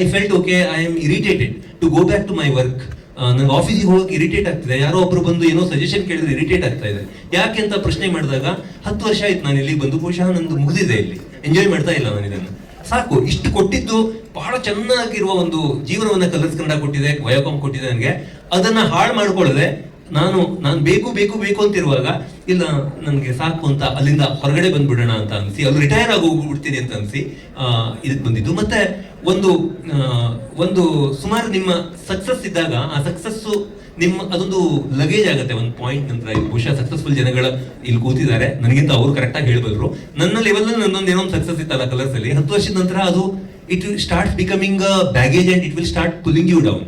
I felt okay I am irritated to go back to my work ನಂಗೆ ಆಫೀಸಿಗೆ ಹೋಗಕ್ಕೆ ಇರಿಟೇಟ್ ಆಗ್ತಿದೆ. ಯಾರೋ ಒಬ್ರು ಬಂದು ಏನೋ ಸಜೆಷನ್ ಕೇಳಿದ್ರೆ ಇರಿಟೇಟ್ ಆಗ್ತಾ ಇದೆ. ಯಾಕೆ ಅಂತ ಪ್ರಶ್ನೆ ಮಾಡಿದಾಗ, ಹತ್ತು ವರ್ಷ ಆಯ್ತು ನಾನು ಇಲ್ಲಿಗೆ ಬಂದು, ಬಹುಶಃ ನಂದು ಮುಗಿದಿದೆ ಇಲ್ಲಿ. ಎಂಜಾಯ್ ಮಾಡ್ತಾ ಇಲ್ಲ ನಾನು ಇದನ್ನು. ಸಾಕು, ಇಷ್ಟು ಕೊಟ್ಟಿದ್ದು ಬಹಳ ಚೆನ್ನಾಗಿರುವ ಒಂದು ಜೀವನವನ್ನ ಕಲರ್ಸ್ ಕೊಟ್ಟಿದೆ ವಯೋಕಾಮ್ ಕೊಟ್ಟಿದೆ ನನಗೆ. ಅದನ್ನ ಹಾಳು ಮಾಡ್ಕೊಳ್ಳದೆ ನಾನು ನಾನು ಬೇಕು ಬೇಕು ಬೇಕು ಅಂತಿರುವಾಗ ಇಲ್ಲ, ನನಗೆ ಸಾಕು ಅಂತ ಅಲ್ಲಿಂದ ಹೊರಗಡೆ ಬಂದ್ಬಿಡೋಣ ಅಂತ ಅನ್ಸಿ, ಅಲ್ಲಿ ರಿಟೈರ್ ಆಗಿ ಹೋಗ್ಬಿಡ್ತೀನಿ ಅಂತ ಅನ್ಸಿ ಇದಕ್ಕೆ ಬಂದಿದ್ದು. ಮತ್ತೆ ಒಂದು ಒಂದು ಸುಮಾರು ನಿಮ್ಮ ಸಕ್ಸಸ್ ಇದ್ದಾಗ, ಆ ಸಕ್ಸಸ್ಸು ನಿಮ್ಮ, ಅದೊಂದು ಲಗೇಜ್ ಆಗುತ್ತೆ, ಒಂದು ಪಾಯಿಂಟ್ ನಂತರ ಬಹುಶಃ ಸಕ್ಸಸ್ಫುಲ್ ಜನಗಳ ಇಲ್ಲಿ ಕೂತಿದ್ದಾರೆ. ನನಗಿಂತ ಅವರು ಕರೆಕ್ಟಾಗಿ ಹೇಳ್ಬಲ್ರು. ನನ್ನ ಲೆವೆಲ್ ನನ್ನೊಂದು ಏನೋ ಒಂದು ಸಕ್ಸಸ್ ಇತ್ತಲ್ಲ ಕಲರ್ಸ್ ಅಲ್ಲಿ. ಹತ್ತು ವರ್ಷದ ನಂತರ ಅದು it will start becoming baggage and it will start pulling you down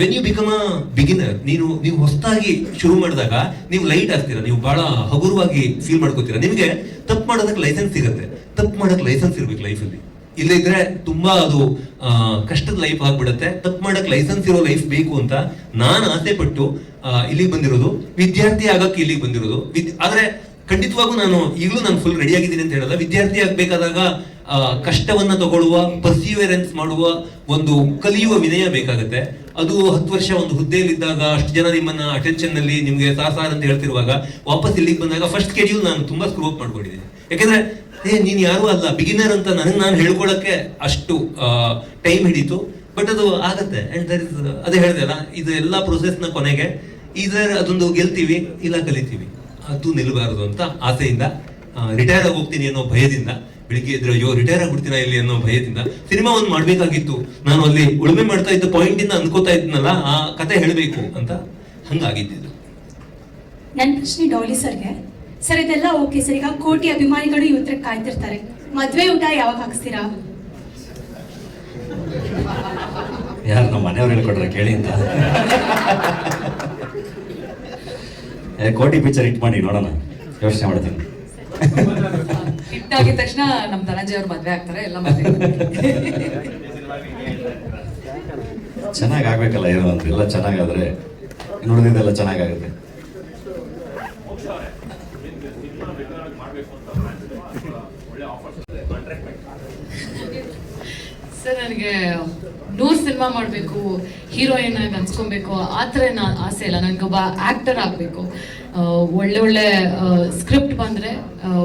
when you become a beginner ನೀನು, ನೀವು ಹೊಸದಾಗಿ ಶುರು ಮಾಡಿದಾಗ, ನೀವು ಲೈಟ್ ಆಗ್ತೀರಾ. ನೀವು ಬಹಳ ಹಗುರವಾಗಿ ಫೀಲ್ ಮಾಡ್ಕೋತೀರಾ. ನಿಮಗೆ ತಪ್ಪು ಮಾಡೋದಕ್ಕೆ ಲೈಸೆನ್ಸ್ ಸಿಗುತ್ತೆ. ತಪ್ಪು ಮಾಡೋಕ್ಕೆ ಲೈಸೆನ್ಸ್ ಇರ್ಬೇಕು ಲೈಫಲ್ಲಿ ಇಲ್ಲದಿದ್ರೆ ತುಂಬಾ ಅದು ಕಷ್ಟದ ಲೈಫ್ ಆಗ್ಬಿಡುತ್ತೆ. ತಪ್ಪು ಮಾಡಕ್ ಲೈಸೆನ್ಸ್ ಇರೋ ಲೈಫ್ ಬೇಕು ಅಂತ ನಾನು ಆಸೆ ಪಟ್ಟು ಇಲ್ಲಿಗೆ ಬಂದಿರೋದು. ವಿದ್ಯಾರ್ಥಿ ಆಗಕ್ಕೆ ಇಲ್ಲಿಗೆ ಬಂದಿರೋದು. ಆದ್ರೆ ಖಂಡಿತವಾಗೂ ನಾನು ಈಗಲೂ ನಾನು ಫುಲ್ ರೆಡಿ ಆಗಿದ್ದೀನಿ ಅಂತ ಹೇಳಲ್ಲ. ವಿದ್ಯಾರ್ಥಿ ಆಗ್ಬೇಕಾದಾಗ ಕಷ್ಟವನ್ನ ತಗೊಳ್ಳುವ ಪರ್ಸಿವೆರೆನ್ಸ್ ಮಾಡುವ ಒಂದು ಕಲಿಯುವ ವಿನಯ ಬೇಕಾಗುತ್ತೆ. ಅದು ಹತ್ತು ವರ್ಷ ಒಂದು ಹುದ್ದೆಯಲ್ಲಿದ್ದಾಗ ಅಷ್ಟು ಜನ ನಿಮ್ಮನ್ನ ಅಟೆನ್ಷನ್ನಲ್ಲಿ ನಿಮ್ಗೆ ಸಾರ್ ಅಂತ ಹೇಳ್ತಿರುವಾಗ ವಾಪಸ್ ಇಲ್ಲಿಗೆ ಬಂದಾಗ ಫಸ್ಟ್ ಕೆಡ್ಯೂಲ್ ನಾನು ತುಂಬಾ ಸ್ಕ್ರೂ ಅಪ್ ಮಾಡ್ಕೊಂಡಿದ್ದೀನಿ. ಯಾಕಂದ್ರೆ ಏ ನೀನ್ ಯಾರು ಅಲ್ಲ. ಬಿಗಿನರ್ ಅಂತ ನನಗೆ ನಾನು ಹೇಳ್ಕೊಳಕ್ಕೆ ಅಷ್ಟು ಟೈಮ್ ಹಿಡಿತು. ಬಟ್ ಅದು ಆಗತ್ತೆ. ಅದೇ ಹೇಳಿದೆ ಅಲ್ಲ, ಇದು ಎಲ್ಲ ಪ್ರೊಸೆಸ್ನ ಕೊನೆಗೆ ಇದರ ಅದೊಂದು ಗೆಲ್ತೀವಿ, ಇಲ್ಲ ಕಲಿತೀವಿ. ಅದು ನಿಲ್ಲಬಾರದು ಅಂತ ಆಸೆಯಿಂದ ರಿಟೈರ್ ಆಗಿ ಹೋಗ್ತೀನಿ ಅನ್ನೋ ಭಯದಿಂದ, ಬೆಳಿಗ್ಗೆ ಇದ್ರೆ ಅಯ್ಯೋ ರಿಟೈರ್ ಆಗ್ಬಿಡ್ತೀನ ಇಲ್ಲಿ ಅನ್ನೋ ಭಯದಿಂದ ಸಿನಿಮಾ ಒಂದು ಮಾಡ್ಬೇಕಾಗಿತ್ತು. ನಾನು ಅಲ್ಲಿ ಉಳುಮೆ ಮಾಡ್ತಾ ಇದ್ದ ಪಾಯಿಂಟ್ ಇಂದ ಅನ್ಕೋತಾ ಇದ್ನಲ್ಲ, ಆ ಕತೆ ಹೇಳಬೇಕು ಅಂತ ಹಂಗಾಗಿದ್ದು ನನ್ನ ಪ್ರಶ್ನೆ ಡೌಲಿ ಸರ್ಗೆ. ಸರ್ ಇದೆಲ್ಲ ಓಕೆ ಸರ್. ಈಗ ಕೋಟಿ ಅಭಿಮಾನಿಗಳು ಇವತ್ತರ ಕಾಯ್ತಿರ್ತಾರೆ. ಮದ್ವೆ ಊಟ ಯಾವಾಗ ಹಾಕ್ಸ್ತೀರಾ? ಯಾರು ನಮ್ಮ ಮನೆಯವ್ರು ಹೇಳ್ಕೊಟ್ರೆ ಕೇಳಿ ಅಂತ. ಕೋಟಿ ಪಿಕ್ಚರ್ ಹಿಟ್ ಮಾಡಿ ನೋಡೋಣ. ಯೋಚನೆ ಮಾಡ್ತೀನಿ. ಹಿಟ್ ಆಗಿದ ತಕ್ಷಣ ನಮ್ಮ ಧನಂಜಯ ಅವ್ರ ಮದ್ವೆ ಆಗ್ತಾರೆ ಎಲ್ಲ ಮದ್ವೆ ಚೆನ್ನಾಗಿ ಆಗ್ಬೇಕಲ್ಲ ಏನೋ ಅಂತ. ಎಲ್ಲ ಚೆನ್ನಾಗಾದ್ರೆ ನುಡಿದಿದ್ದೆಲ್ಲ ಚೆನ್ನಾಗಾಗುತ್ತೆ ಮೋಕ್ಷ ಅವರೇ ನಿಮ್ಗೆ ಸಿನಿಮಾ ರೆಗ್ಯುಲರ್ ಆಗಿ ಮಾಡಬೇಕು ಅಂತ ಪ್ಲಾನ್ ಇದೆ ಅಥವಾ ಒಳ್ಳೆ ಆಫರ್ಸ್ ಕಾಂಟ್ರಾಕ್ಟ್ ಸರ್, ನನಗೆ ನೂರು ಸಿನಿಮಾ ಮಾಡಬೇಕು, ಹೀರೋಯಿನ್ ಆಗಿ ಅನ್ಸ್ಕೊಬೇಕು, ಆ ಥರ ಏನು ಆಸೆ ಇಲ್ಲ. ನನಗೊಬ್ಬ ಆ್ಯಕ್ಟರ್ ಆಗಬೇಕು. ಒಳ್ಳೆ ಒಳ್ಳೆ ಸ್ಕ್ರಿಪ್ಟ್ ಬಂದರೆ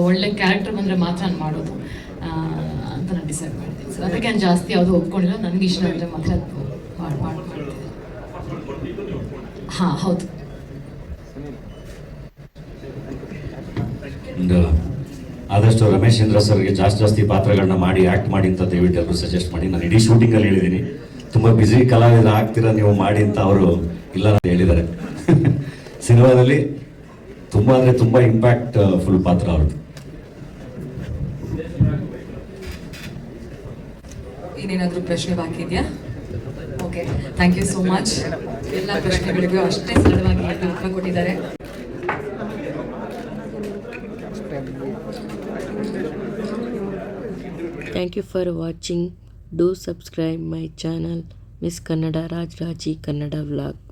ಒಳ್ಳೆ ಕ್ಯಾರೆಕ್ಟರ್ ಬಂದರೆ ಮಾತ್ರ ನಾನು ಮಾಡೋದು ಅಂತ ನಾನು ಡಿಸೈಡ್ ಮಾಡ್ತೀನಿ ಸರ್. ಅದಕ್ಕೆ ನಾನು ಜಾಸ್ತಿ ಯಾವುದು ಒಪ್ಕೊಂಡಿಲ್ಲ. ನನಗೆ ಇಷ್ಟ ಅಂದರೆ ಮಾತ್ರ ಅದು ಹಾಂ, ಹೌದು. ಆದಷ್ಟು ರಮೇಶ್ ಚಂದ್ರ ಸರ್ಗೆ ಜಾಸ್ತಿ ಜಾಸ್ತಿ ಪಾತ್ರಗಳನ್ನ ಮಾಡಿ ಆಕ್ಟ್ ಮಾಡಿ ಅಂತ ದಯವಿಟ್ಟು ಎಲ್ಲರೂ ಸಜೆಸ್ಟ್ ಮಾಡಿ. ನಾನು ಇಡೀ ಶೂಟಿಂಗಲ್ಲಿ ಹೇಳಿದ್ದೀನಿ ತುಂಬಾ ಬ್ಯುಸಿ ಕಲಾವಿದ ಆಗ್ತೀರಾ ನೀವು ಮಾಡಿ ಅಂತ ಅವರು ಇಲ್ಲ ಅಂತ ಹೇಳಿದ್ದಾರೆ. ಸಿನಿಮಾದಲ್ಲಿ ತುಂಬಾ ಅಂದ್ರೆ ತುಂಬಾ ಇಂಪ್ಯಾಕ್ಟ್ ಫುಲ್ ಪಾತ್ರ ಅವ್ರದ್ದು. ಇನ್ನೇನಾದರೂ ಪ್ರಶ್ನೆ ಬಾಕಿ ಇದೆಯಾ? Okay thank you so much ಎಲ್ಲ ಪ್ರಶ್ನೆಗಳಿಗೂ ಅಷ್ಟೇ ಸರಳವಾಗಿ ಉತ್ತರ ಕೊಟ್ಟಿದ್ದಾರೆ. Thank you for watching. Do subscribe my channel Miss Kannada Raj Raji Kannada Vlog.